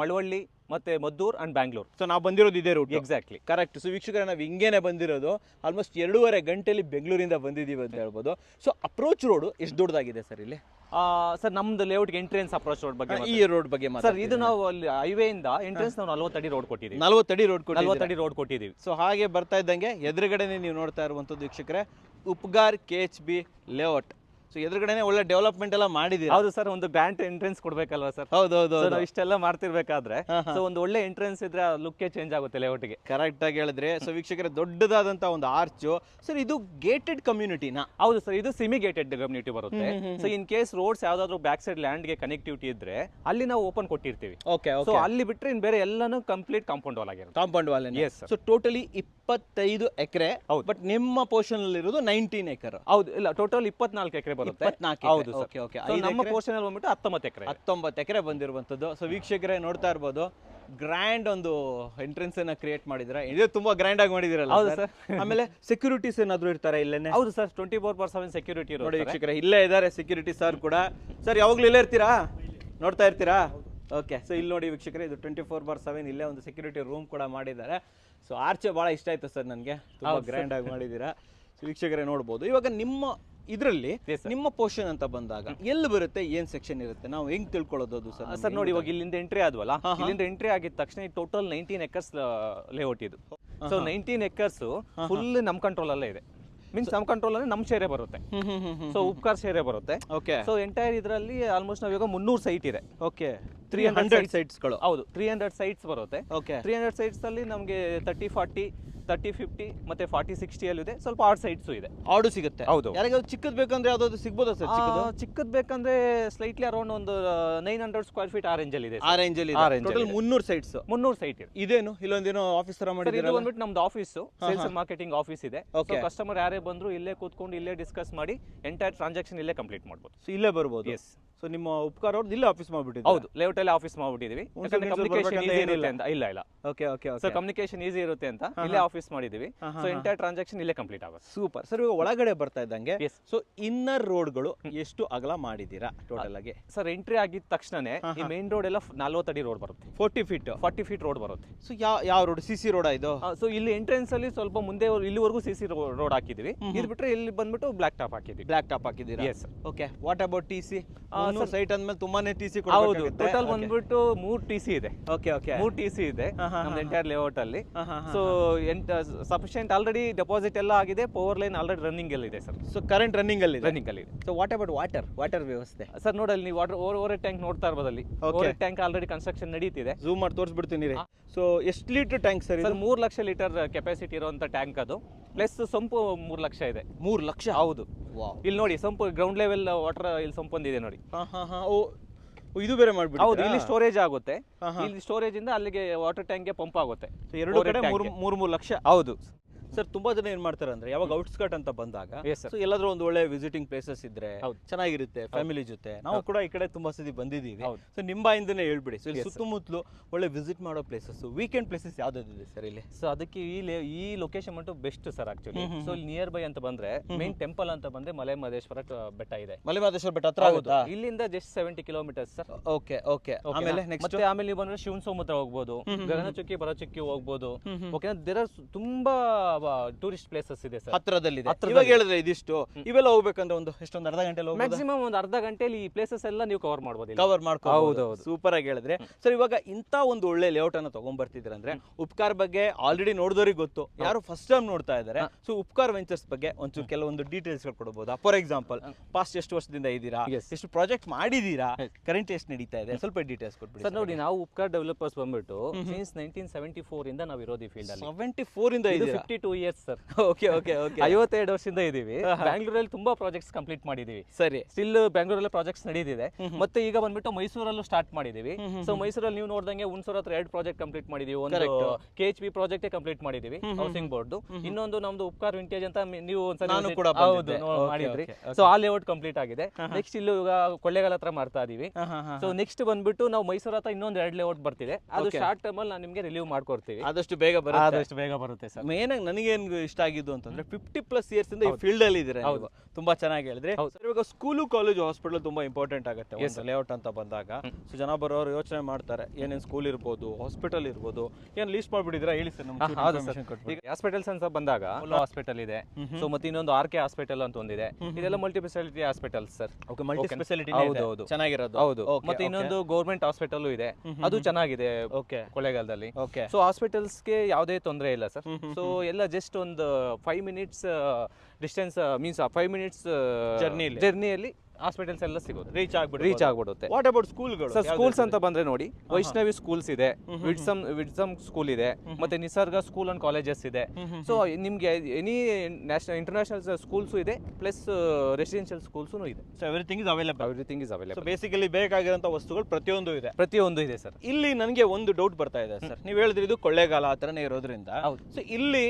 ಮಳವಳ್ಳಿ ಮತ್ತೆ ಮದ್ದೂರ್ ಅಂಡ್ ಬ್ಯಾಂಗ್ಳೂರ್. ಸೊ ನಾವು ಬಂದಿರೋದು ಇದೇ ರೂಟ್ ಎಕ್ಸಾಕ್ಟ್ಲಿ ಕರೆಕ್ಟ್ ಸೊ ವೀಕ್ಷಕರ ನಾವು ಹಿಂಗೇನೆ ಬಂದಿರೋದು. ಆಲ್ಮೋಸ್ಟ್ ಎರಡೂವರೆ ಗಂಟೆಲಿ ಬೆಂಗಳೂರಿಂದ ಬಂದಿದ್ದೀವಿ ಅಂತ ಹೇಳ್ಬೋದು. ಸೊ ಅಪ್ರೋಚ್ ರೋಡ್ ಎಷ್ಟು ದೊಡ್ಡದಾಗಿದೆ ಸರ್ ಇಲ್ಲಿ? ಸರ್ ನಮ್ದು ಲೇಔಟ್ಗೆ ಎಂಟ್ರೆನ್ಸ್ ಅಪ್ರೋಚ್ ರೋಡ್ ಬಗ್ಗೆ ಈ ರೋಡ್ ಬಗ್ಗೆ ಸರ್ ಇದು ನಾವು ಅಲ್ಲಿ ಹೈವೇ ಇಂದ ಎಂಟ್ರೆನ್ಸ್ ನಾವು ನಲವತ್ತಡಿ ರೋಡ್ ಕೊಟ್ಟಿದ್ದೀವಿ. ನಲ್ವತ್ತಡಿ ರೋಡ್ ನಲವತ್ತಡಿ ರೋಡ್ ಕೊಟ್ಟಿದ್ದೀವಿ. ಸೊ ಹಾಗೆ ಬರ್ತಾ ಇದ್ದಂಗೆ ಎದುರುಗಡೆನೆ ನೀವು ನೋಡ್ತಾ ಇರುವಂಥದ್ದು ವೀಕ್ಷಕರೇ Upkar K H B layout so ಎದುರುಗಡೆನೆ ಒಳ್ಳೆ ಡೆವಲಪ್ಮೆಂಟ್ ಎಲ್ಲ ಮಾಡಿದೀವಿ ಹೌದು ಸರ್ ಒಂದು ಗ್ರ್ಯಾಂಡ್ ಎಂಟ್ರೆನ್ಸ್ ಕೊಡ್ಬೇಕಲ್ವಾ ಸರ್? ಹೌದು ಹೌದು ಹೌದು. ನಾವು ಇಷ್ಟೆಲ್ಲ ಮಾಡ್ತಿರ್ಬೇಕಾದ್ರೆ. ಸೊ ಒಂದು ಒಳ್ಳೆ ಎಂಟ್ರೆನ್ಸ್ ಇದ್ರೆ ಲುಕ್ಕೇ ಚೇಂಜ್ ಆಗುತ್ತೆ ಲೇಔಟ್ಗೆ ಕರೆಕ್ಟ್ ಆಗಿ ಹೇಳಿದ್ರೆ ಸೊ ವೀಕ್ಷಕರ ದೊಡ್ಡದಾದಂತ ಒಂದು ಆರ್ಚು ಸರ್ ಇದು ಗೇಟೆಡ್ ಕಮ್ಯುನಿಟಿನ ಹೌದು ಸರ್ ಇದು ಸಿಮಿ ಗೇಟೆಡ್ ಕಮ್ಯುನಿಟಿ ಬರುತ್ತೆ ಸೊ ಇನ್ ಕೇಸ್ ರೋಡ್ಸ್ ಯಾವ್ದಾದ್ರು ಬ್ಯಾಕ್ ಸೈಡ್ ಲ್ಯಾಂಡ್ಗೆ ಕನೆಕ್ಟಿವಿಟಿ ಇದ್ರೆ ಅಲ್ಲಿ ನಾವು ಓಪನ್ ಕೊಟ್ಟಿರ್ತೀವಿ. ಓಕೆ ಸೊ ಅಲ್ಲಿ ಬಿಟ್ರೆ ಇನ್ ಬೇರೆ ಎಲ್ಲಾನು ಕಂಪ್ಲೀಟ್ ಕಾಂಪೌಂಡ್ ವಾಲ್ ಆಗಿರುತ್ತೆ. Compound wall Yes, sir. So totally ಇಪ್ಪತ್ತೈದು ಎಕರೆ ಹೌದು. ಬಟ್ ನಿಮ್ಮ ಪೋರ್ಷನ್ ಅಲ್ಲಿ ಇರೋದು ನೈನ್ಟೀನ್ ಎಕರ್. ಹೌದು ಇಲ್ಲ ಟೋಟಲ್ ಇಪ್ಪತ್ನಾಲ್ಕು ಎಕರೆ ಬರುತ್ತೆ. ಹೌದು ಓಕೆ ಓಕೆ. ನಮ್ಮ ಪೋರ್ಷನ್ ಅಲ್ಲಿ ಬಂದ್ಬಿಟ್ಟು ಹತ್ತೊಂಬತ್ತು ಎಕರೆ. ಹತ್ತೊಂಬತ್ತು ಎಕರೆ ಬಂದಿರುವಂಥದ್ದು. ಸೊ ವೀಕ್ಷಕರೇ ನೋಡ್ತಾ ಇರ್ಬೋದು ಗ್ರ್ಯಾಂಡ್ ಒಂದು ಎಂಟ್ರೆನ್ಸ್ ಅನ್ನ ಕ್ರಿಯೇಟ್ ಮಾಡಿದ್ರೆ ಇದು ತುಂಬಾ ಗ್ರ್ಯಾಂಡ್ ಆಗಿ ಮಾಡಿದಿರಲ್ಲ ಹೌದು ಸರ್? ಆಮೇಲೆ ಸೆಕ್ಯೂರಿಟೀಸ್ ಏನಾದ್ರು ಇರ್ತಾರೆ ಇಲ್ಲೇ ಹೌದು sir twenty four per seven security ನೋಡಿ ವೀಕ್ಷಕರೇ ಇಲ್ಲೇ ಇದ್ದಾರೆ ಸೆಕ್ಯೂರಿಟಿ ಸರ್ ಕೂಡ. ಸರ್ ಯಾವಾಗ್ಲೂ ಇಲ್ಲೇ ಇರ್ತೀರಾ? ನೋಡ್ತಾ ಇರ್ತೀರಾ? ಓಕೆ ಸೊ ಇಲ್ಲಿ ನೋಡಿ ವೀಕ್ಷಕರೇ ಇದು ಟ್ವೆಂಟಿ ಫೋರ್ ಬಾರ್ ಸೆವೆನ್ ಇಲ್ಲೇ ಒಂದು ಸೆಕ್ಯೂರಿಟಿ ರೂಮ್ ಕೂಡ ಮಾಡಿದ್ದಾರೆ. ಸೊ ಆರ್ಚೆ ಭಾಳ ಇಷ್ಟ ಆಯಿತು ಸರ್ ನನಗೆ. ತುಂಬ ಗ್ರ್ಯಾಂಡ್ ಆಗಿ ಮಾಡಿದ್ದೀರಾ. ವೀಕ್ಷಕರೇ ನೋಡ್ಬೋದು. ಇವಾಗ ನಿಮ್ಮ ಇದರಲ್ಲಿ ನಿಮ್ಮ ಪೋರ್ಷನ್ ಅಂತ ಬಂದಾಗ ಎಲ್ಲಿ ಬರುತ್ತೆ ಏನ್ ಸೆಕ್ಷನ್ ಇರುತ್ತೆ? ನಾವು ಹೆಂಗ್ ತಿಳ್ಕೊಳ್ಳೋದು ಸರ್? ಸರ್ ನೋಡಿ ಇವಾಗ ಇಲ್ಲಿಂದ ಎಂಟ್ರಿ ಆದ್ವಲ್ಲ? ಇಲ್ಲಿಂದ ಎಂಟ್ರಿ ಆಗಿದ ತಕ್ಷಣ ಟೋಟಲ್ ನೈನ್ಟೀನ್ ಎಕರ್ಸ್ ಲೇಔಟ್ ಇದು. ಸೊ ನೈನ್ಟೀನ್ ಎಕರ್ಸ್ ಫುಲ್ ನಮ್ ಕಂಟ್ರೋಲ್ ಅಲ್ಲೇ ಇದೆ. ಮೀನ್ಸ್ ನಮ್ಮ ಕಂಟ್ರೋಲ್ ಅಂದ್ರೆ ನಮ್ ಶೇರೆ ಬರುತ್ತೆ. ಸೊ ಉಪ್ಕಾರ್ ಶೇರೆ ಬರುತ್ತೆ. ಓಕೆ ಸೊ ಎಂಟೈರ್ ಇದರಲ್ಲಿ ಆಲ್ಮೋಸ್ಟ್ ನಾವೀಗ ಮುನ್ನೂರು ಸೈಟ್ ಇದೆ. ಓಕೆ ತ್ರೀ 300 ಹಂಡ್ರೆಡ್ ಸೈಟ್ಸ್ಗಳು ಹೌದು. ತ್ರೀ ಹಂಡ್ರೆಡ್ ಸೈಟ್ಸ್ ಬರುತ್ತೆ. ಓಕೆ ತ್ರೀ ಹಂಡ್ರೆಡ್ ಸೈಟ್ಸ್ ಅಲ್ಲಿ ನಮಗೆ ತರ್ಟಿ ಫಾರ್ಟಿ ತರ್ಟಿ ಫಿಫ್ಟಿ ಮತ್ತೆ ಫಾರ್ಟಿ ಸಿಕ್ಸ್ಟಿ ಅಲ್ಲಿ ಇದೆ. ಸ್ವಲ್ಪ ಆರ್ಡ್ ಸೈಟ್ಸ್ ಇದೆ. ಆಡು ಸಿಗುತ್ತೆ. ಹೌದು. ಯಾರಿಗಾದ್ರು ಚಿಕ್ಕದ್ ಬೇಕಂದ್ರೆ ಯಾವ್ದಾದ್ರು ಸಿಗ್ಬೋದಾ ಸರ್ ಚಿಕ್ಕದು? ಬೇಕಂದ್ರೆ ಸ್ಲೈಟ್ಲಿ ಅರೌಂಡ್ ಒಂದು ನೈನ್ ಹಂಡ್ರೆಡ್ ಸ್ಕ್ವೇರ್ ಫೀಟ್ ಆ ರೇಂಜ್ ಅಲ್ಲಿ ಇದೆ ಆ ರೇಂಜ್ ಅಲ್ಲಿ ಟೋಟಲ್. ಮುನ್ನೂರು ಸೈಟ್ಸ್ ಮುನ್ನೂರು ಸೈಟ್ ಇದೆ ಇದೇನು? ಇಲ್ಲೊಂದೇನೋ ಆಫೀಸ್ ತರ ಸರ್ ಇದು ಬಂದ್ಬಿಟ್ಟು ನಮ್ದು ಆಫೀಸ್ ಸೇಲ್ಸ್ ಮಾರ್ಕೆಟಿಂಗ್ ಆಫೀಸ್ ಇದೆ. ಕಸ್ಟಮರ್ ಯಾರೇ ಬಂದ್ರು ಇಲ್ಲೇ ಕೂತ್ಕೊಂಡು ಇಲ್ಲೇ ಡಿಸ್ಕಸ್ ಮಾಡಿ ಎಂಟೈರ್ ಟ್ರಾನ್ಸಾಕ್ಷನ್ ಇಲ್ಲೇ ಕಂಪ್ಲೀಟ್ ಮಾಡ್ಬೋದು. ಸೊ ಇಲ್ಲೇ ಬರ್ಬೋದು? ಎಸ್ ಸೊ ನಿಮ್ಮ ಉಪಕಾರ ಅವ್ರದ್ದು ಇಲ್ಲೇ ಆಫೀಸ್ ಮಾಡ್ಬಿಟ್ಟಿದ್ದೀವಿ ಹೌದು ಲೇಔಟ್ ಅಲ್ಲಿ ಆಫೀಸ್ ಮಾಡ್ಬಿಟ್ಟಿದೀವಿ ಒಂದ್ ಯಾಕಂದ್ರೆ ಕಮ್ಯುನಿಕೇಶನ್ ಈಸಿ ಇರುತ್ತೆ ಅಂತ. ಇಲ್ಲ ಇಲ್ಲ. Okay okay so okay communication easy ಇರುತ್ತೆ ಅಂತ ಇಲ್ಲೇ ಆಫೀಸ್ ಮಾಡಿದೀವಿ ಸೊ ಎಂಟೈರ್ ಟ್ರಾನ್ಸಾಕ್ಷನ್ ಇಲ್ಲೇ ಕಂಪ್ಲೀಟ್ ಆಗುತ್ತೆ. ಸೂಪರ್ ಸರ್ ಇವಾಗ ಒಳಗಡೆ ಬರ್ತಾ ಇದ್ದಂಗೆ. ಸೊ ಇನ್ನರ್ ರೋಡ್ಗಳು ಎಷ್ಟು ಅಗಲ ಮಾಡಿದ್ದೀರಾ ಟೋಟಲ್ ಆಗಿ? ಸರ್ ಎಂಟ್ರಿ ಆಗಿದ ತಕ್ಷಣನೇ ಈ ಮೇನ್ ರೋಡ್ ಎಲ್ಲ ನಾಲ್ವತ್ತಡಿ ರೋಡ್ ಬರುತ್ತೆ. Forty feet forty feet road ಬರುತ್ತೆ. ಸೊ ಯಾವ ಯಾವ ರೋಡ್ ಸಿ ಸಿ ರೋಡ್ ಇದು? ಸೊ ಇಲ್ಲಿ ಎಂಟ್ರೆನ್ಸ್ ಅಲ್ಲಿ ಸ್ವಲ್ಪ ಮುಂದೆ ಇಲ್ಲಿವರೆಗೂ ಸಿ ಸಿ ರೋಡ್ ಹಾಕಿದೀವಿ ಇದು ಬಿಟ್ರೆ ಇಲ್ಲಿ ಬಂದ್ಬಿಟ್ಟು ಬ್ಲಾಕ್ ಟಾಪ್ ಹಾಕಿದೀವಿ ಬ್ಲಾಕ್ ಟಾಪ್ ಹಾಕಿದ್ದೀರಾ? Yes okay what about T C site ಅಂದ್ಮೇಲೆ ತುಂಬಾನೇ ಟಿ ಸಿ ಹೌದು ಟೋಟಲ್ ಬಂದ್ಬಿಟ್ಟು ಮೂರ್ ಟಿ ಸಿ ಇದೆ. ಓಕೆ ಓಕೆ ಮೂರ್ ಟಿ ಸಿ ಇದೆ ನಮ್ದು ಎಂಟೈರ್ ಲೇಔಟ್ ಅಲ್ಲಿ. ಸೊ ಸಫಿಶಿಯಂಟ್ ಆಲ್ರೆಡಿ ಡೆಪಾಸಿಟ್ ಎಲ್ಲ ಆಗಿದೆ ಪವರ್ ಲೈನ್ ಆಲ್ರೆಡಿ ರನ್ನಿಂಗ್ ಅಲ್ಲಿ ಇದೆ ಸರ್ ಸೊ ಕರೆಂಟ್ ರನ್ನಿಂಗ್ ಅಲ್ಲಿ ರನ್ನಿಂಗ್ ಅಲ್ಲಿ ಇದೆ. So what about water water ವ್ಯವಸ್ಥೆ? ಸರ್ ನೋಡಲ್ಲಿ ನೀವು ವಾಟರ್ ಓವರ್ ಓವರ್ ಟ್ಯಾಂಕ್ ನೋಡ್ತಾ ಇರ್ಬೋದಲ್ಲಿ ಓವರ್ ಟ್ಯಾಂಕ್ ಆಲ್ರೆಡಿ ಕನ್ಸ್ಟ್ರಕ್ಷನ್ ನಡೀತಿದೆ. ಝೂಮ್ ಮಾಡಿ ತೋರಿಸ್ಬಿಡ್ತೀನಿ ಸೊ ಎಷ್ಟು ಲೀಟರ್ ಟ್ಯಾಂಕ್ ಸರ್ ಮೂರ್ ಲಕ್ಷ ಲೀಟರ್ ಕೆಪಾಸಿಟಿ ಇರುವಂತ ಟ್ಯಾಂಕ್ ಅದು. ಪ್ಲಸ್ ಸಂಪು ಮೂರ್ ಲಕ್ಷ ಇದೆ. ಮೂರು ಲಕ್ಷ? ಹೌದು. ಇಲ್ಲಿ ನೋಡಿ ಸಂಪು ಗ್ರೌಂಡ್ ಲೆವೆಲ್ ವಾಟರ್ ಇಲ್ಲಿ ಸಂಪು ಒಂದಿದೆ ನೋಡಿ. ಹಾ ಹಾ ಹಾ. ಓ ಓ, ಇದು ಬೇರೆ ಮಾಡ್ಬಿಟ್ಟು ಹೌದು ಇಲ್ಲಿ ಸ್ಟೋರೇಜ್ ಆಗುತ್ತೆ. ಇಲ್ಲಿ ಸ್ಟೋರೇಜ್ ಇಂದ ಅಲ್ಲಿಗೆ ವಾಟರ್ ಟ್ಯಾಂಕ್ಗೆ ಪಂಪ್ ಆಗುತ್ತೆ. ಎರಡು ಕಡೆ. ಮೂರು ಮೂರು ಲಕ್ಷ? ಹೌದು. ಸರ್ ತುಂಬಾ ಜನ ಏನ್ ಮಾಡ್ತಾರೆ ಅಂದ್ರೆ ಯಾವಾಗ ಔಟ್ಸ್ಕಟ್ ಅಂತ ಬಂದಾಗ ಸೊ ಎಲ್ಲಾದ್ರೂ ಒಂದು ಒಳ್ಳೆ ವಿಸಿಟಿಂಗ್ ಪ್ಲೇಸಸ್ ಇದ್ರೆ ಹೌದು. ಚೆನ್ನಾಗಿರುತ್ತೆ ಫ್ಯಾಮಿಲಿ ಜೊತೆ. ನಾವು ಕೂಡ ಈ ಕಡೆ ತುಂಬಾ ಸತಿ ಬಂದಿದೀವಿ. ಸೊ ನಿಮ್ಮ ಬಾಯಿಂದನೇ ಹೇಳ್ಬಿಡಿ. ಸೊ ಸುತ್ತಮುತ್ತಲು ಒಳ್ಳೆ ವಿಸಿಟ್ ಮಾಡೋ ಪ್ಲೇಸಸ್ ವೀಕೆಂಡ್ ಪ್ಲೇಸಸ್ ಯಾವ್ದಾದಿದೆ ಸರ್ ಇಲ್ಲಿ? ಸೊ ಅದಕ್ಕೆ ಈ ಈ ಲೊಕೇಶನ್ ಮಟ್ಟು ಬೆಸ್ಟ್ ಸರ್ ಆಕ್ಚುಲಿ ಸೊ ಇಲ್ಲಿ ನಿಯರ್ ಬೈ ಅಂತ ಬಂದ್ರೆ ಮೇನ್ ಟೆಂಪಲ್ ಅಂತ ಬಂದ್ರೆ ಮಲೆ ಮಹದೇಶ್ವರ ಬೆಟ್ಟ ಇದೆ. ಮಲೆಮಹದೇಶ್ವರ ಬೆಟ್ಟ ಹತ್ರ ಆಗುತ್ತಾ? ಇಲ್ಲಿಂದ just seventy kilometres sir okay okay ಆಮೇಲೆ ನೆಕ್ಸ್ಟ್ ಮತ್ತೆ ಆಮೇಲೆ ನೀವು ಬಂದ್ರೆ ಶಿವನ್ ಸಮುದ್ರ ಹೋಗ್ಬೋದು. ಗಗನಚುಕ್ಕಿ ಬರಚುಕ್ಕಿ ಹೋಗ್ಬೋದು. ಓಕೆ ದೇರ್ ಆರ್ ತುಂಬಾ ಟೂರಿಸ್ಟ್ ಪ್ಲೇಸಸ್ ಇದೆ ಸರ್? ಹತ್ರದಲ್ಲಿ. ಇವಾಗ ಹೇಳಿದ್ರೆ ಇದಿಷ್ಟು. ಇವೆಲ್ಲ ಹೋಗ್ಬೇಕಂದ್ರೆ ಒಂದು ಎಷ್ಟೊಂದು ಅರ್ಧ ಗಂಟೆ ಮ್ಯಾಕ್ಸಿಮಮ್ ಒಂದು ಅರ್ಧ ಗಂಟೆಲಿ ಈ ಪ್ಲೇಸಸ್ ಎಲ್ಲ ನೀವು ಕವರ್ ಮಾಡ್ಬೋದು ಕವರ್ ಮಾಡ್ಕೋಬಹುದು ಹೌದು, ಹೌದು. ಸೂಪರ್ ಆಗಿ ಹೇಳಿದ್ರೆ. ಸರ್ ಇವಾಗ ಇಂತ ಒಂದು ಒಳ್ಳೆ ಲೇಔಟ್ ಅನ್ನ ತಗೊಂಡ್ಬರ್ತಿದ್ರೆ ಅಂದ್ರೆ ಉಪ್ಕಾರ್ ಬಗ್ಗೆ ಆಲ್ರೆಡಿ ನೋಡಿದವ್ರಿಗೆ ಗೊತ್ತು. ಯಾರು ಫಸ್ಟ್ ಟೈಮ್ ನೋಡ್ತಾ ಇದ್ದಾರೆ. ಸೊ ಉಪ್ಕಾರ್ ವೆಂಚರ್ಸ್ ಬಗ್ಗೆ ಒಂಚೂರು ಕೆಲವೊಂದು ಡೀಟೇಲ್ಸ್ ಕೊಡ್ಬೋದಾ? ಫಾರ್ ಎಕ್ಸಾಂಪಲ್ ಪಾಸ್ಟ್ ಎಷ್ಟು ವರ್ಷದಿಂದ ಇದ್ದೀರಾ? ಎಷ್ಟು ಪ್ರಾಜೆಕ್ಟ್ ಮಾಡಿದೀರಾ ಕರೆಂಟ್ ಎಷ್ಟು ನಡೀತಾ ಇದೆ? ಸ್ವಲ್ಪ ಡೀಟೇಲ್ಸ್ ಕೊಟ್ಬಿಡಿ ಸರ್ ನೋಡಿ ನಾವು ಉಪ್ಕಾರ್ ಡೆವಲಪರ್ಸ್ ಬಂದ್ಬಿಟ್ಟು ಸಿನ್ಸ್ ನೈನ್ಟೀನ್ ಸೆವೆಂಟಿ ಫೋರ್ ಇಂದ ನಾವು ಇರೋದು ಫೀಲ್ಡ್ ಅಲ್ಲಿ. ಸೆವೆಂಟಿ ಫೋರ್ ಇಂದ ಇದು fifty two years sir okay okay okay ಐವತ್ತೆರಡು ವರ್ಷದಿಂದ ಇದೀವಿ. ಬ್ಯಾಂಗ್ಳೂರಲ್ಲಿ ತುಂಬಾ ಪ್ರಾಜೆಕ್ಟ್ಸ್ ಕಂಪ್ಲೀಟ್ ಮಾಡಿದೀವಿ. ಸರಿ. ಸ್ಟಿಲ್ ಬ್ಯಾಂಗ್ಳೂರಲ್ಲಿ ಪ್ರಾಜೆಕ್ಟ್ಸ್ ನಡೀತಿದೆ. ಮತ್ತೆ ಈಗ ಬಂದ್ಬಿಟ್ಟು ಮೈಸೂರಲ್ಲೂ ಸ್ಟಾರ್ಟ್ ಮಾಡಿದೀವಿ. ಸೊ ಮೈಸೂರಲ್ಲಿ ನೀವು ನೋಡ್ದಂಗೆ ಹುಣಸೂರ್ ಹತ್ರ ಎರಡು ಪ್ರಾಜೆಕ್ಟ್ ಕಂಪ್ಲೀಟ್ ಮಾಡಿದೀವಿ. ಒಂದು. K H P project complete ಮಾಡಿದೀವಿ ಹೌಸಿಂಗ್ ಬೋರ್ಡ್ ಇನ್ನೊಂದು ನಮ್ದು ಉಪ್ಕಾರ್ ವಿಂಟೇಜ್ ಅಂತ ನೀವು ಒಂದ್ಸಲ ನಾನು ಕೂಡ ಹೌದು ಮಾಡಿದ್ರಿ. ಸೊ ಆ ಲೇಔಟ್ ಕಂಪ್ಲೀಟ್ ಆಗಿದೆ. ನೆಕ್ಸ್ಟ್ ಇಲ್ಲಿ ಈಗ ಕೊಳ್ಳೇಗಾಲ ಹತ್ರ ಮಾಡ್ತಾ ಇದೀವಿ. ಸೊ ನೆಕ್ಸ್ಟ್ ಬಂದ್ಬಿಟ್ಟು ನಾವು ಮೈಸೂರ್ ಹತ್ರ ಇನ್ನೊಂದು ಎರಡು ಲೇಔಟ್ ಬರ್ತಿದೆ. ಅದು. ಶಾರ್ಟ್ ಟೈಮ್ ಅಲ್ಲಿ ನಾನು ನಿಮಗೆ ರಿಲೀವ್ ಮಾಡ್ಕೊಡ್ತೀವಿ. ಆದಷ್ಟು ಬೇಗ ಬರುತ್ತೆ. ಆದಷ್ಟು ಬೇಗ ಬರುತ್ತೆ ಸರ್ ಮೇನ್ ಆಗಿ ನನಗೇನ್ ಇಷ್ಟ ಆಗಿದ್ದು ಅಂತಂದ್ರೆ ಫಿಫ್ಟಿ ಪ್ಲಸ್ ಇಯರ್ಸ್ ಇಂದ ಈ ಫೀಲ್ಡ್ ಅಲ್ಲಿ ಇದ್ರೆ ಹೌದು. ತುಂಬಾ ಚೆನ್ನಾಗಿ ಹೇಳಿದ್ರೆ. ಇವಾಗ ಸ್ಕೂಲು ಕಾಲೇಜ್ ಹಾಸ್ಪಿಟಲ್ ತುಂಬಾ ಇಂಪಾರ್ಟೆಂಟ್ ಆಗುತ್ತೆ. ಲೇಔಟ್ ಅಂತ ಬಂದಾಗ. ಸೊ ಜನ ಬರೋರು ಯೋಚನೆ ಮಾಡ್ತಾರೆ ಏನೇನು ಸ್ಕೂಲ್ ಇರ್ಬೋದು ಹಾಸ್ಪಿಟಲ್ ಇರ್ಬೋದು ಏನ್ ಲೀಸ್ಟ್ ಮಾಡ್ಬಿಟ್ಟಿದ್ರೆ ಹೇಳಿ ಸರ್ ನಮ್ಗೆ ಹಾಸ್ಪಿಟಲ್ಸ್ ಅಂತ ಬಂದಾಗ ಹಾಸ್ಪಿಟಲ್ ಇದೆ. ಸೊ ಮತ್ತೆ ಇನ್ನೊಂದು ಆರ್ ಕೆ ಹಾಸ್ಪಿಟಲ್ ಅಂತ ಒಂದಿದೆ. ಇದೆಲ್ಲ multi speciality hospitals sir okay multi facility speciality ಹೌದು, ಹೌದು. ಚೆನ್ನಾಗಿರೋದು. ಹೌದು. ಮತ್ತೆ ಇನ್ನೊಂದು ಗೌರ್ಮೆಂಟ್ ಹಾಸ್ಪಿಟಲ್ ಇದೆ. ಅದು ಚೆನ್ನಾಗಿದೆ ಓಕೆ ಕೊಳ್ಳೇಗಾಲದಲ್ಲಿ ಓಕೆ ಸೊ ಹಾಸ್ಪಿಟಲ್ಸ್ಗೆ ಯಾವುದೇ ತೊಂದರೆ ಇಲ್ಲ ಸರ್ ಸೊ ಎಲ್ಲ ಜಸ್ಟ್ ಒಂದು five minutes distance means five minutes journey ಲಿ. ಜರ್ನಿಯಲ್ಲಿ ಹಾಸ್ಪಿಟಲ್ಸ್ ಎಲ್ಲ ಸಿಗುತ್ತೆ ರೀಚ್ ಆಗ್ಬಿಡುತ್ತೆ. ರೀಚ್ ಆಗ್ಬಿಡುತ್ತೆ. ವಾಟ್ ಅಬೌಟ್ ಸ್ಕೂಲ್ಗಳು ಸರ್ ಸ್ಕೂಲ್ಸ್ ಅಂತ ಬಂದ್ರೆ ನೋಡಿ ವೈಷ್ಣವಿ ಸ್ಕೂಲ್ಸ್ ಇದೆ ವಿಡ್ಸಮ್ ವಿಡ್ಸಮ್ ಸ್ಕೂಲ್ ಇದೆ ಮತ್ತೆ ನಿಸರ್ಗ ಸ್ಕೂಲ್ ಅಂಡ್ ಕಾಲೇಜಸ್ ಇದೆ. ಸೊ ನಿಮ್ಗೆ ಎನಿ ನ್ಯಾಷನಲ್ ಇಂಟರ್ನ್ಯಾಷನಲ್ ಸ್ಕೂಲ್ಸ್ ಇದೆ ಪ್ಲಸ್ ರೆಸಿಡೆನ್ಷಿಯಲ್ ಸ್ಕೂಲ್ಸ್ ಇದೆ. So everything is available everything is so available basically ಬೇಕಾಗಿರುವಂತಹ ವಸ್ತುಗಳು ಪ್ರತಿಯೊಂದು ಇದೆ. ಪ್ರತಿಯೊಂದು ಇದೆ ಸರ್ ಇಲ್ಲಿ ನನಗೆ ಒಂದು ಡೌಟ್ ಬರ್ತಾ ಇದೆ ಸರ್ ನೀವು ಹೇಳಿದ್ರೆ ಇದು ಕೊಳ್ಳೇಗಾಲ ಆ ಥರನೇ ಇರೋದ್ರಿಂದ. ಹೌದು. ಸೊ ಇಲ್ಲಿ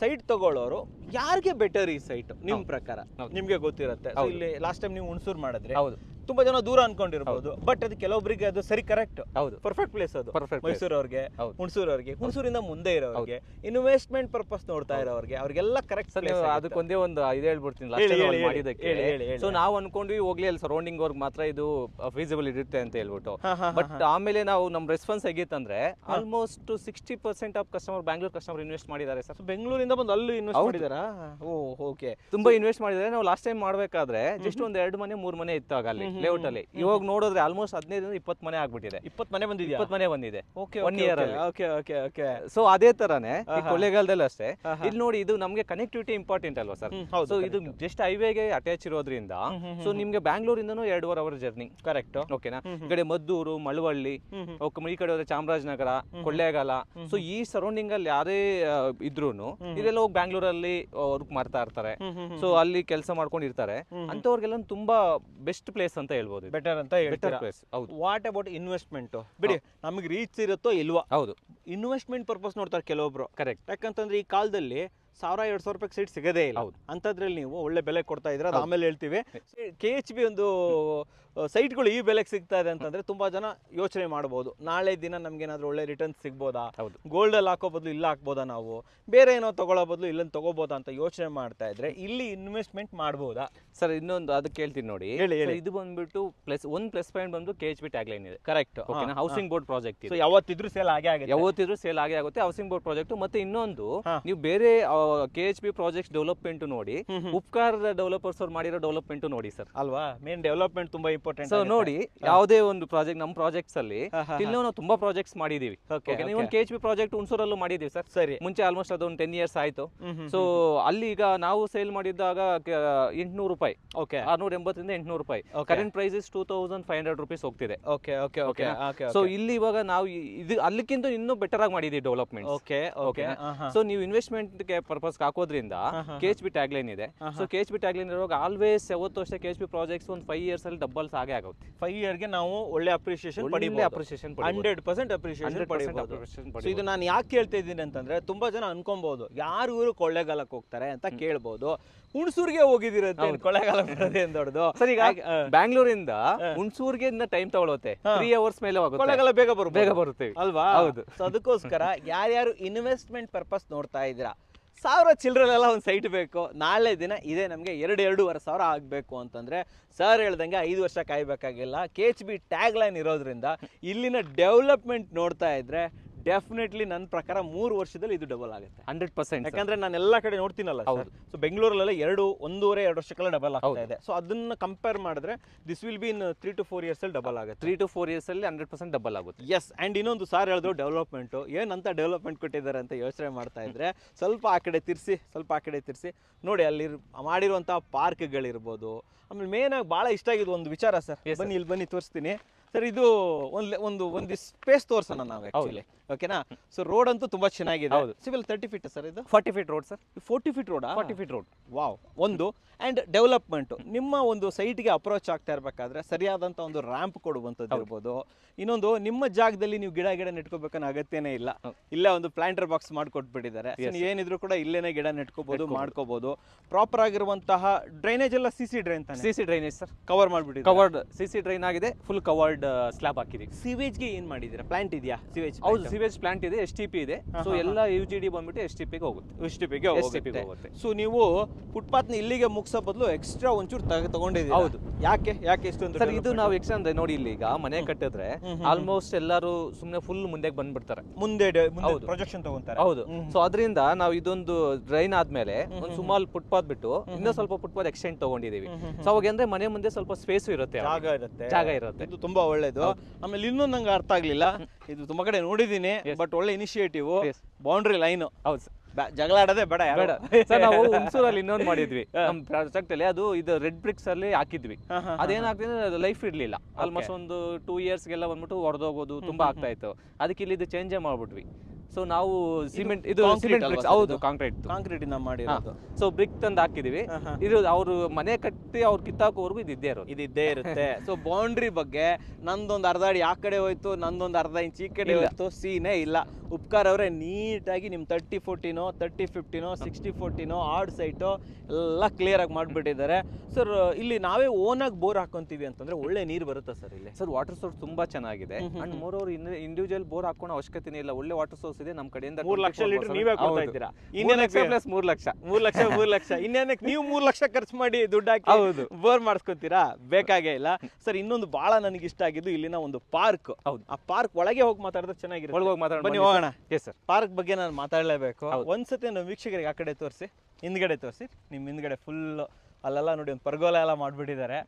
ಸೈಟ್ ತಗೊಳ್ಳೋರು ಯಾರಿಗೆ ಬೆಟರ್ ಈ ಸೈಟ್? ನಿಮ್ ಪ್ರಕಾರ. ನಿಮ್ಗೆ ಗೊತ್ತಿರುತ್ತೆ. ಇಲ್ಲಿ ಲಾಸ್ಟ್ ಟೈಮ್ ನೀವು ಹುಣಸೂರು ಮಾಡಿದ್ರೆ ಹೌದು. ತುಂಬಾ ಜನ ದೂರ ಅನ್ಕೊಂಡಿರ್ಬೋದು. ಬಟ್ ಅದು ಕೆಲವೊಬ್ಬರಿಗೆ ಅದು ಸರಿ ಕರೆಕ್ಟ್ ಹೌದು. ಪರ್ಫೆಕ್ಟ್ ಪ್ಲೇಸ್ ಅದು. ಮೈಸೂರು ಅವ್ರಿಗೆ. ಹುಣಸೂರು ಅವ್ರಿಗೆ ಹುಣಸೂರಿಂದ ಮುಂದೆ ಇರೋರಿಗೆ ಇನ್ವೆಸ್ಟ್ಮೆಂಟ್ ಪರ್ಪಸ್ ನೋಡ್ತಾ ಇರೋರಿಗೆ ಅವ್ರಿಗೆಲ್ಲ ಕರೆಕ್ಟ್ ಸರ್ ಅದಕ್ಕೊಂದೇ ಒಂದು ಇದು ಹೇಳ್ಬಿಡ್ತೀನಿ. ಸೊ ನಾವು ಅನ್ಕೊಂಡ್ವಿ ಹೋಗ್ಲಿ ಅಲ್ಲಿ ಸರೌಂಡಿಂಗ್ ಅವ್ರಿಗೆ ಮಾತ್ರ ಇದು ಫೀಸಿಬಲ್ ಇರುತ್ತೆ ಅಂತ ಹೇಳ್ಬಿಟ್ಟು. ಬಟ್ ಆಮೇಲೆ ನಾವು ನಮ್ಮ response ಹೇಗಿತ್ತಂದ್ರೆ almost sixty percent of customer Bangalore customer invest ಮಾಡಿದ್ದಾರೆ ಸರ್. ಬೆಂಗಳೂರಿಂದ ಬಂದು ಅಲ್ಲೂ ಇನ್ವೆಸ್ಟ್ ಮಾಡಿದಾರ? ಓ ಓಕೆ ತುಂಬಾ ಇನ್ವೆಸ್ಟ್ ಮಾಡಿದ್ರೆ ನಾವು ಲಾಸ್ಟ್ ಟೈಮ್ ಮಾಡ್ಬೇಕಾದ್ರೆ ಜಸ್ಟ್ ಒಂದ್ ಎರಡು ಮನೆ ಮೂರ್ ಮನೆ ಇತ್ತು ಆಗ ಅಲ್ಲಿ. ಲೇಔಟ್ ಅಲ್ಲಿ ಇವಾಗ ನೋಡಿದ್ರೆ ಆಲ್ಮೋಸ್ಟ್ ಹದಿನೈದರಿಂದ ಇಪ್ಪತ್ತು ಮನೆ ಆಗ್ಬಿಟ್ಟಿದೆ. ಇಪ್ಪತ್ತು ಮನೆ ಬಂದಿದೆ ಇಪ್ಪತ್ತು ಮನೆ ಬಂದಿದೆ. ಓಕೆ ಒನ್ ಅಲ್ಲಿ. Okay okay okay. ಸೊ ಅದೇ ತರನೇ. ಕೊಳ್ಳೇಗಾಲದಲ್ಲಿ ಅಷ್ಟೇ. ಇಲ್ಲಿ ನೋಡಿ ಇದು ನಮಗೆ ಕನೆಕ್ಟಿವಿಟಿ ಇಂಪಾರ್ಟೆಂಟ್ ಅಲ್ವಾ ಸರ್? ಸೊ ಇದು ಜಸ್ಟ್ ಹೈವೇಗೆ ಅಟ್ಯಾಚ್ ಇರೋದ್ರಿಂದ ಸೊ ನಿಮ್ಗೆ ಬ್ಯಾಂಗ್ಳೂರಿಂದನೂ ಎರಡೂವರೆ ಅವರ್ ಜರ್ನಿ ಕರೆಕ್ಟ್ ಓಕೆನಾ ಈ ಕಡೆ ಮದ್ದೂರು ಮಳವಳ್ಳಿ ಓಕೆ ಈ ಕಡೆ ಹೋದ್ರೆ ಚಾಮರಾಜನಗರ ಕೊಳ್ಳೇಗಾಲ ಸೊ ಈ ಸರೌಂಡಿಂಗ್ ಅಲ್ಲಿ ಯಾರೇ ಇದ್ರು ಇದೆಲ್ಲ ಹೋಗಿ ಬ್ಯಾಂಗ್ಳೂರಲ್ಲಿ ವರ್ಕ್ ಮಾಡ್ತಾ ಇರ್ತಾರೆ. ಸೊ ಅಲ್ಲಿ ಕೆಲಸ ಮಾಡ್ಕೊಂಡು ಇರ್ತಾರೆ. ಅಂತವ್ರಿಗೆಲ್ಲ ತುಂಬಾ ಬೆಸ್ಟ್ ಪ್ಲೇಸ್ ಅಂತ ಹೇಳ್ಬೋದು ಬೆಟರ್ ಅಂತ ಬೆಟರ್ ಹೇಳ್ತೀರಾ? ಪ್ಲೇಸ್ ಹೌದು. ವಾಟ್ ಅಬೌಟ್ ಇನ್ವೆಸ್ಟ್ಮೆಂಟ್ ಬಿಡಿ ನಮಗೆ ರೀಚ್ ಇರುತ್ತೋ ಇಲ್ವಾ? ಹೌದು. ಇನ್ವೆಸ್ಟ್ಮೆಂಟ್ ಪರ್ಪಸ್ ನೋಡ್ತಾರೆ ಕೆಲವೊಬ್ರು. ಕರೆಕ್ಟ್ ಯಾಕಂತಂದ್ರೆ ಈ ಕಾಲದಲ್ಲಿ ಸಾವಿರ ಎರಡು ಸಾವಿರ ರೂಪಾಯಿ ಸೀಟ್ ಸಿಗದೇ ಇಲ್ಲ. ಹೌದು. ಅಂಥದ್ರಲ್ಲಿ ನೀವು ಒಳ್ಳೆ ಬೆಲೆ ಕೊಡ್ತಾ ಇದ್ರೆ ಅದು ಆಮೇಲೆ ಹೇಳ್ತೀವಿ. ಕೆ ಎಚ್ ಬಿ ಒಂದು ಸೈಟ್ಗಳು ಈ ಬೆಲೆಗೆ ಸಿಗ್ತಾ ಇದೆ ಅಂತಂದ್ರೆ ತುಂಬಾ ಜನ ಯೋಚನೆ ಮಾಡಬಹುದು ನಾಳೆ ದಿನ ನಮ್ಗೆ ಏನಾದ್ರು ಒಳ್ಳೆ ರಿಟರ್ನ್ಸ್ ಸಿಗ್ಬೋದಾ? ಹೌದು. ಗೋಲ್ಡಲ್ಲಿ ಹಾಕೋ ಬದಲು ಇಲ್ಲ ಹಾಕ್ಬೋದಾ ನಾವು? ಬೇರೆ ಏನೋ ತಗೊಳ್ಳೋ ಬದಲು ಇಲ್ಲೊಂದು ತಗೋಬೋದಾ ಅಂತ ಯೋಚನೆ ಮಾಡ್ತಾ ಇದ್ರೆ ಇಲ್ಲಿ ಇನ್ವೆಸ್ಟ್ಮೆಂಟ್ ಮಾಡಬಹುದಾ ಸರ್ ಇನ್ನೊಂದು ಅದಕ್ಕೆ ಹೇಳ್ತೀನಿ ನೋಡಿ. ಹೇಳಿ, ಹೇಳಿ. ಇದು ಬಂದ್ಬಿಟ್ಟು ಪ್ಲಸ್ ಒನ್ ಪ್ಲಸ್ ಪಾಯಿಂಟ್ ಬಂದು K H B tag line ಇದೆ ಕರೆಕ್ಟ್ ಹೌಸಿಂಗ್ ಬೋರ್ಡ್ ಪ್ರಾಜೆಕ್ಟ್ ಯಾವತ್ತಿದ್ರು ಸೇಲ್ ಆಗೇ ಆಗುತ್ತೆ. ಯಾವತ್ತಿದ್ರು ಸೇಲ್ ಆಗೇ ಆಗುತ್ತೆ ಹೌಸಿಂಗ್ ಬೋರ್ಡ್ ಪ್ರಾಜೆಕ್ಟ್ ಮತ್ತೆ ಇನ್ನೊಂದು ನೀವು ಬೇರೆ K H B project development ನೋಡಿ ಉಪಕಾರದ ಡೆವಲಪರ್ಸ್ ಅವ್ರು ಮಾಡಿರೋ ಡೆವಲಪ್ಮೆಂಟ್ ನೋಡಿ ಸರ್. ಅಲ್ವಾ? ಮೇನ್ ಡೆವಲಪ್ಮೆಂಟ್ ತುಂಬಾ ಇಂಪಾರ್ಟೆಂಟ್ ಸೊ ನೋಡಿ ಯಾವುದೇ ಒಂದು ಪ್ರಾಜೆಕ್ಟ್ ನಮ್ಮ ಪ್ರಾಜೆಕ್ಟ್ಸ್ ಅಲ್ಲಿ ಹಾ, ನಾವು ತುಂಬಾ ಪ್ರಾಜೆಕ್ಟ್ಸ್ ಮಾಡಿದೀವಿ. ಒಂದು ಕೆ ಎಚ್ ಬಿ ಪ್ರಾಜೆಕ್ಟ್ ಹುಣಸೂರಲ್ಲೂ ಮಾಡಿದೀವಿ ಸರ್. ಸರಿ. ಮುಂಚೆ ಆಲ್ಮೋಸ್ಟ್ ಅದೊಂದು ಟೆನ್ ಇಯರ್ಸ್ ಆಯ್ತು. ಸೊ ಅಲ್ಲಿ ಈಗ ನಾವು ಸೇಲ್ ಮಾಡಿದ್ದಾಗ ಎಂಟ್ನೂರು ರೂಪಾಯಿ. ಓಕೆ ಆರ್ನೂರ ಎಂಬತ್ತರಿಂದ ಎಂಟ್ನೂರು ರೂಪಾಯಿ. Current price is two thousand five hundred rupees ಹೋಗ್ತಿದೆ. ಓಕೆ ಓಕೆ ಓಕೆ ಸೊ ಇಲ್ಲಿ ಇವಾಗ ನಾವು ಇದು ಅಲ್ಲಿಕ್ಕಿಂತ ಇನ್ನೂ ಬೆಟರ್ ಆಗಿ ಮಾಡಿದೀವಿ ಡೆವಲಪ್ಮೆಂಟ್ ಓಕೆ ಓಕೆ ಸೊ ನೀವು ಇನ್ವೆಸ್ಟ್ಮೆಂಟ್ ಪರ್ಪಸ್ ಹಾಕೋದ್ರಿಂದ K H B tag line ಇದೆ. So K H B tag line ಇರುವಾಗ ಆಲ್ವೇಸ್ ಯಾವತ್ತು ಅಷ್ಟೇ ಕೆ ಎಚ್ ಬಿ ಪ್ರಾಜೆಕ್ಟ್ಸ್ ಒಂದು ಫೈವ್ ಇಯರ್ಸ್ ಅಲ್ಲಿ ಡಬಲ್ಸ್ ಆಗೇ ಆಗುತ್ತೆ. ಫೈವ್ ಇಯರ್ಗೆ ನಾವು ಒಳ್ಳೆ appreciation appreciation hundred percent appreciation ಪಡಿಬಹುದು ಸೊ ಇದು ನಾನು ಯಾಕೆ ಕೇಳ್ತಾ ಇದ್ದೀನಿ ಅಂತಂದ್ರೆ ತುಂಬಾ ಜನ ಅನ್ಕೊಬಹುದು ಯಾರು ಇವರು ಕೊಳ್ಳೆಗಾಲಕ್ಕೆ ಹೋಗ್ತಾರೆ ಅಂತ ಕೇಳ್ಬೋದು ಹುಣಸೂರ್ಗೆ ಹೋಗಿದಿರತ್ತೆ ಕೊಳ್ಳೆಗಾಲ ಬರೋದೇನ್ ದೊಡ್ಡದು. ಸರ್ ಈಗ ಬ್ಯಾಂಗ್ಳೂರಿಂದ ಹುಣಸೂರ್ಗೆ ಟೈಮ್ ತಗೊಳುತ್ತೆ ತ್ರೀ ಅವರ್ಸ್ ಮೇಲೆ ಆಗುತ್ತೆ. ಕೊಳ್ಳೆಗಾಲ ಬೇಗ ಬರುತ್ತೆ ಬೇಗ ಬರುತ್ತೆ ಅಲ್ವಾ? ಹೌದು. ಸೊ ಅದಕ್ಕೋಸ್ಕರ ಯಾರ್ಯಾರು ಇನ್ವೆಸ್ಟ್ಮೆಂಟ್ ಪರ್ಪಸ್ ನೋಡ್ತಾ ಇದ್ದೀರಾ ಸಾವಿರ ಚಿಲ್ಲರಲ್ಲೆಲ್ಲ ಒಂದು ಸೈಟ್ ಬೇಕು. ನಾಳೆ ದಿನ ಇದೇ ನಮಗೆ ಎರಡು ಎರಡೂವರೆ ಸಾವಿರ ಆಗಬೇಕು ಅಂತಂದರೆ ಸರ್ ಹೇಳ್ದಂಗೆ ಐದು ವರ್ಷ ಕಾಯಬೇಕಾಗಿಲ್ಲ. K H B tag line ಇರೋದ್ರಿಂದ ಇಲ್ಲಿನ ಡೆವಲಪ್ಮೆಂಟ್ ನೋಡ್ತಾ ಇದ್ರೆ ಡೆಫಿನೆಟ್ಲಿ ನನ್ನ ಪ್ರಕಾರ ಮೂರು ವರ್ಷದಲ್ಲಿ ಇದು ಡಬಲ್ ಆಗುತ್ತೆ. ಹಂಡ್ರೆಡ್ ಪರ್ಸೆಂಟ್ ಯಾಕಂದ್ರೆ ನಾನು ಎಲ್ಲ ಕಡೆ ನೋಡ್ತೀನಲ್ಲ ಹೌದು. ಸೊ ಬೆಂಗಳೂರಲ್ಲೆಲ್ಲ ಎರಡು ಒಂದೂವರೆ ಎರಡು ವರ್ಷಕ್ಕೆಲ್ಲ ಡಬಲ್ ಆಗ್ತಾ ಇದೆ. ಸೊ ಅದನ್ನ ಕಂಪೇರ್ ಮಾಡಿದ್ರೆ this will be in three to four years ಅಲ್ಲಿ ಡಬಲ್ ಆಗುತ್ತೆ. ತ್ರೀ ಟು ಫೋರ್ ಇಯರ್ಸ್ ಅಲ್ಲಿ ಹಂಡ್ರೆಡ್ ಪರ್ಸೆಂಟ್ ಡಬಲ್ ಆಗುತ್ತೆ. ಎಸ್ ಅಂಡ್ ಇನ್ನೊಂದು ಸಾರ್ ಹೇಳಿದ್ರು ಡೆವಲಪ್ಮೆಂಟ್ ಏನಂತ ಡೆವಲಪ್ಮೆಂಟ್ ಕೊಟ್ಟಿದ್ದಾರೆ ಅಂತ ಯೋಚನೆ ಮಾಡ್ತಾ ಇದ್ರೆ ಸ್ವಲ್ಪ ಆ ಕಡೆ ತಿರ್ಸಿ ಸ್ವಲ್ಪ ಆ ಕಡೆ ತಿರ್ಸಿ. ನೋಡಿ ಅಲ್ಲಿ ಮಾಡಿರುವಂತಹ ಪಾರ್ಕ್ಗಳಿರ್ಬೋದು ಆಮೇಲೆ ಮೇನ್ ಆಗಿ ಬಹಳ ಇಷ್ಟ ಆಗಿದ್ದು ಒಂದು ವಿಚಾರ ಸರ್. ಬನ್ನಿ ಇಲ್ಲಿ ಬನ್ನಿ ತೋರಿಸ್ತೀನಿ. ಸರ್ ಇದು ಒಂದು ಒಂದು ಒಂದು ಸ್ಪೇಸ್ ತೋರ್ಸೋಣ ನಾವು ಆ್ಯಕ್ಚುಲಿ ಓಕೆನಾ ಸೊ ರೋಡ್ ಅಂತೂ ತುಂಬಾ ಚೆನ್ನಾಗಿದೆ. ಹೌದು. ಸಿವಿಲ್ ತರ್ಟಿ ಫೀಟ್ ಸರ್ ಇದು? Forty feet road sir forty feet road forty feet road wow ಒಂದು ಆ್ಯಂಡ್ ಡೆವಲಪ್ಮೆಂಟ್ ನಿಮ್ಮ ಒಂದು ಸೈಟ್ಗೆ ಅಪ್ರೋಚ್ ಆಗ್ತಾ ಇರಬೇಕಾದ್ರೆ ಸರಿಯಾದಂಥ ಒಂದು ರ್ಯಾಂಪ್ ಕೊಡುವಂಥದ್ದು ಇರ್ಬೋದು. ಇನ್ನೊಂದು ನಿಮ್ಮ ಜಾಗದಲ್ಲಿ ನೀವು ಗಿಡ ಗಿಡ ನೆಟ್ಕೋಬೇಕನ್ನೋ ಅಗತ್ಯನೇ ಇಲ್ಲ. ಇಲ್ಲ ಒಂದು ಪ್ಲಾಂಟರ್ ಬಾಕ್ಸ್ ಮಾಡಿಕೊಟ್ಬಿಟ್ಟಿದ್ದಾರೆ. ಏನಿದ್ರು ಕೂಡ ಇಲ್ಲೇನೆ ಗಿಡ ನೆಟ್ಕೋಬಹುದು ಮಾಡ್ಕೋಬಹುದು ಪ್ರಾಪರ್ ಆಗಿರುವಂತಹ ಡ್ರೈನೇಜ್ ಎಲ್ಲ ಸಿ ಸಿ ಡ್ರೈನ್ ತಾನೆ? C C drainage sir cover ಮಾಡಿಬಿಟ್ಟಿದೆ covered C C drain ಆಗಿದೆ. ಫುಲ್ ಕವರ್ಡ್ ಸ್ಲ್ಯಾಬ್ ಹಾಕಿದೀವಿ. ಸಿವೇಜ್ಗೆ ಏನು ಮಾಡಿದ್ದೀರಾ ಪ್ಲಾಂಟ್ ಇದೆಯಾ? ಸಿವೇಜ್ ಹೌದು ಸಿವೇಜ್ ಪ್ಲಾಂಟ್ ಇದೆ ಎಸ್ ಟಿ ಪಿ ಇದೆ. ಸೊ ಎಲ್ಲ ಯು ಜಿ ಡಿ ಬಂದ್ಬಿಟ್ಟು ಎಸ್ ಟಿ ಪಿಗೆ ಹೋಗುತ್ತೆ. ಎಸ್ ಟಿ ಗೆ ಹೋಗುತ್ತೆ. ಹೋಗುತ್ತೆ. ಸೊ ನೀವು ಫುಟ್ಪಾತ್ನ ಇಲ್ಲಿಗೆ ಮುಗಿಸೋ ಬದಲು ಎಕ್ಸ್ಟ್ರಾ ಒಂಚೂರು ತಗೊಂಡಿದ್ದೀವಿ ಹೌದು. ಯಾಕೆ? ಯಾಕೆ ಇಷ್ಟೊಂದು ಸರ್ ಇದು ನಾವು ಎಕ್ಸ್ಟ್ರಾ ಅಂದ್ರೆ ನೋಡಿ ಇಲ್ಲಿ ಈಗ ಮನೆ ಕಟ್ಟಿದ್ರೆ ಆಲ್ಮೋಸ್ಟ್ ಎಲ್ಲರೂ ಸುಮ್ಮನೆ ಫುಲ್ ಮುಂದೆ ಬಂದ್ಬಿಡ್ತಾರೆ. ಮುಂದೆ. ಪ್ರೊಜೆಕ್ಷನ್ ತಗೊಂತಾರೆ. ಹೌದು. ಸೊ ಅದರಿಂದ ನಾವು ಇದೊಂದು ಡ್ರೈನ್ ಆದ್ಮೇಲೆ ಒಂದು ಸುಮಾರ್ ಫುಟ್ಪಾತ್ ಬಿಟ್ಟು ಇನ್ನೂ ಸ್ವಲ್ಪ ಫುಟ್ಪಾತ್ ಎಕ್ಸ್ಟೆಂಡ್ ತಗೊಂಡಿದೀವಿ ಸೊ ಅವಾಗ ಅಂದ್ರೆ ಮನೆ ಮುಂದೆ ಸ್ವಲ್ಪ ಸ್ಪೇಸ್ ಇರುತ್ತೆ ಜಾಗ ಇರುತ್ತೆ. ಜಾಗ ಇರುತ್ತೆ. ತುಂಬಾ ಒಳ್ಳೇದು. ಆಮೇಲೆ ಇನ್ನೊಂದು ನಂಗೆ ಅರ್ಥ ಆಗ್ಲಿಲ್ಲ. ಇದು ತುಂಬಾ ಕಡೆ ನೋಡಿದೀನಿ ಬಟ್ ಒಳ್ಳೆ ಇನಿಷಿಯೇಟಿವ್. ಬೌಂಡ್ರಿ ಲೈನ್ ಹೌದು ಸರ್. ಜಗಳ ಆಡೋದೇ ಬೇಡ. ಬೇಡ. ಸರ್ ನಾವು ಹುಣಸೂರಲ್ಲಿ ಇನ್ನೊಂದು ಮಾಡಿದ್ವಿ. ನಮ್ಮ ಪ್ರಾಜೆಕ್ಟ್ ಅಲ್ಲಿ ಅದು ಇದು ರೆಡ್ ಬ್ರಿಕ್ಸ್ ಅಲ್ಲಿ ಹಾಕಿದ್ವಿ. ಅದೇನಾಗ್ತಿದೆ ಲೈಫ್ ಇರ್ಲಿಲ್ಲ. ಆಲ್ಮೋಸ್ಟ್ ಒಂದು ಟೂ ಇಯರ್ಸ್ಗೆಲ್ಲ ಬಂದ್ಬಿಟ್ಟು ಹೊಡೆದೋಗೋದು ತುಂಬಾ ಆಗ್ತಾ ಇತ್ತು. ಅದಕ್ಕೆ ಇಲ್ಲಿ ಇದು ಚೇಂಜೇ ಮಾಡ್ಬಿಟ್ವಿ. ಸೊ ನಾವು ಸಿಮೆಂಟ್ ಇದು ಸಿಮೆಂಟ್ ಬ್ರಿಕ್ಸ್ ಹೌದು. ಕಾಂಕ್ರೀಟ್ ಕಾಂಕ್ರೀಟ್ ಇಂದ. ಮಾಡಿರೋದು. ಸೊ ಬ್ರಿಕ್ ತಂದು ಹಾಕಿದೀವಿ. ಇದು ಅವರು ಮನೆ ಕಟ್ಟಿ ಅವ್ರು ಕಿತ್ತಾಕೋವರೆಗೂ ಇದು ಇದ್ದೇ ಇರೋದು. ಇದು ಇದ್ದೇ ಇರುತ್ತೆ. ಸೊ ಬೌಂಡ್ರಿ ಬಗ್ಗೆ ನಂದೊಂದು ಅರ್ಧ ಅಡಿ ಆ ಕಡೆ ಹೋಯ್ತು ನಂದೊಂದು ಅರ್ಧ ಇಂಚ್ ಈ ಕಡೆ. ಹೋಯ್ತು ಸೀನೇ ಇಲ್ಲ. ಉಪ್ಕಾರ್ ಅವರೇ ನೀಟಾಗಿ ನಿಮ್ಮ ತರ್ಟಿ ಫೋರ್ಟಿನೋ ತರ್ಟಿ ಫಿಫ್ಟಿನೋ ಸಿಕ್ಸ್ಟಿ ಫೋರ್ಟಿನೋ ಆಡ್ ಸೈಟು ಎಲ್ಲ ಕ್ಲಿಯರ್ ಆಗಿ ಮಾಡಿಬಿಟ್ಟಿದ್ದಾರೆ. ಸರ್ ಇಲ್ಲಿ ನಾವೇ ಓನಾಗಿ ಬೋರ್ ಹಾಕೊಂತೀವಿ ಅಂತಂದ್ರೆ ಒಳ್ಳೆ ನೀರು ಬರುತ್ತೆ ಸರ್ ಇಲ್ಲಿ? ಸರ್ ವಾಟರ್ ಸೋರ್ಸ್ ತುಂಬಾ ಚೆನ್ನಾಗಿದೆ. And moreover individual bore ಹಾಕೋಣ ಅವಶ್ಯಕತೆನೇ ಇಲ್ಲ. ಒಳ್ಳೆ ವಾಟರ್ ಸೋರ್ಸ್ ಇದೆ ನಮ್ಮ ಕಡೆಯಿಂದ ಮೂರ್ ಲಕ್ಷ ಲೀಟರ್ ನೀವೇ ಕೊಡ್ತಾ. ಇದ್ದೀರಾ? ಇನ್ನೇನಕ್ಕೆ ಪ್ಲಸ್ ಮೂರ್ ಲಕ್ಷ. ಮೂರ್ ಲಕ್ಷ ಮೂರ್ ಲಕ್ಷ. ಇನ್ನೇನಕ್ಕೆ ನೀವು ಮೂರ್ ಲಕ್ಷ ಖರ್ಚು ಮಾಡಿ ದುಡ್ಡು ಹಾಕಿ ಹೌದು. ಬೋರ್ ಮಾಡಿಸ್ಕೊತೀರಾ? ಬೇಕಾಗೇ ಇಲ್ಲ. ಸರ್ ಇನ್ನೊಂದು ಬಹಳ ನನಗೆ ಇಷ್ಟ ಆಗಿದ್ದು ಇಲ್ಲಿನ ಒಂದು ಪಾರ್ಕ್. ಹೌದು. ಆ ಪಾರ್ಕ್ ಒಳಗೆ ಹೋಗಿ ಮಾತಾಡಿದ್ರೆ ಚೆನ್ನಾಗಿರುತ್ತೆ. ಹೋಗಿ ಮಾತಾಡೋಣ ಬನ್ನಿ ಹೋಗೋಣ. ಎಸ್ ಸರ್ ಪಾರ್ಕ್ ಬಗ್ಗೆ ನಾನು ಮಾತಾಡಲೇಬೇಕು. ಒಂದ್ಸತಿ ನಮ್ಮ ವೀಕ್ಷಕರಿಗೆ ಆ ಕಡೆ ತೋರಿಸಿ ಹಿಂದ್ಗಡೆ ತೋರಿಸಿ. ನಿಮ್ಮ ಹಿಂದ್ಗಡೆ ಫುಲ್ ಅಲ್ಲೆಲ್ಲ ನೋಡಿ ಒಂದು ಪರ್ಗೋಲ ಎಲ್ಲ ಮಾಡಿಬಿಟ್ಟಿದ್ದಾರೆ.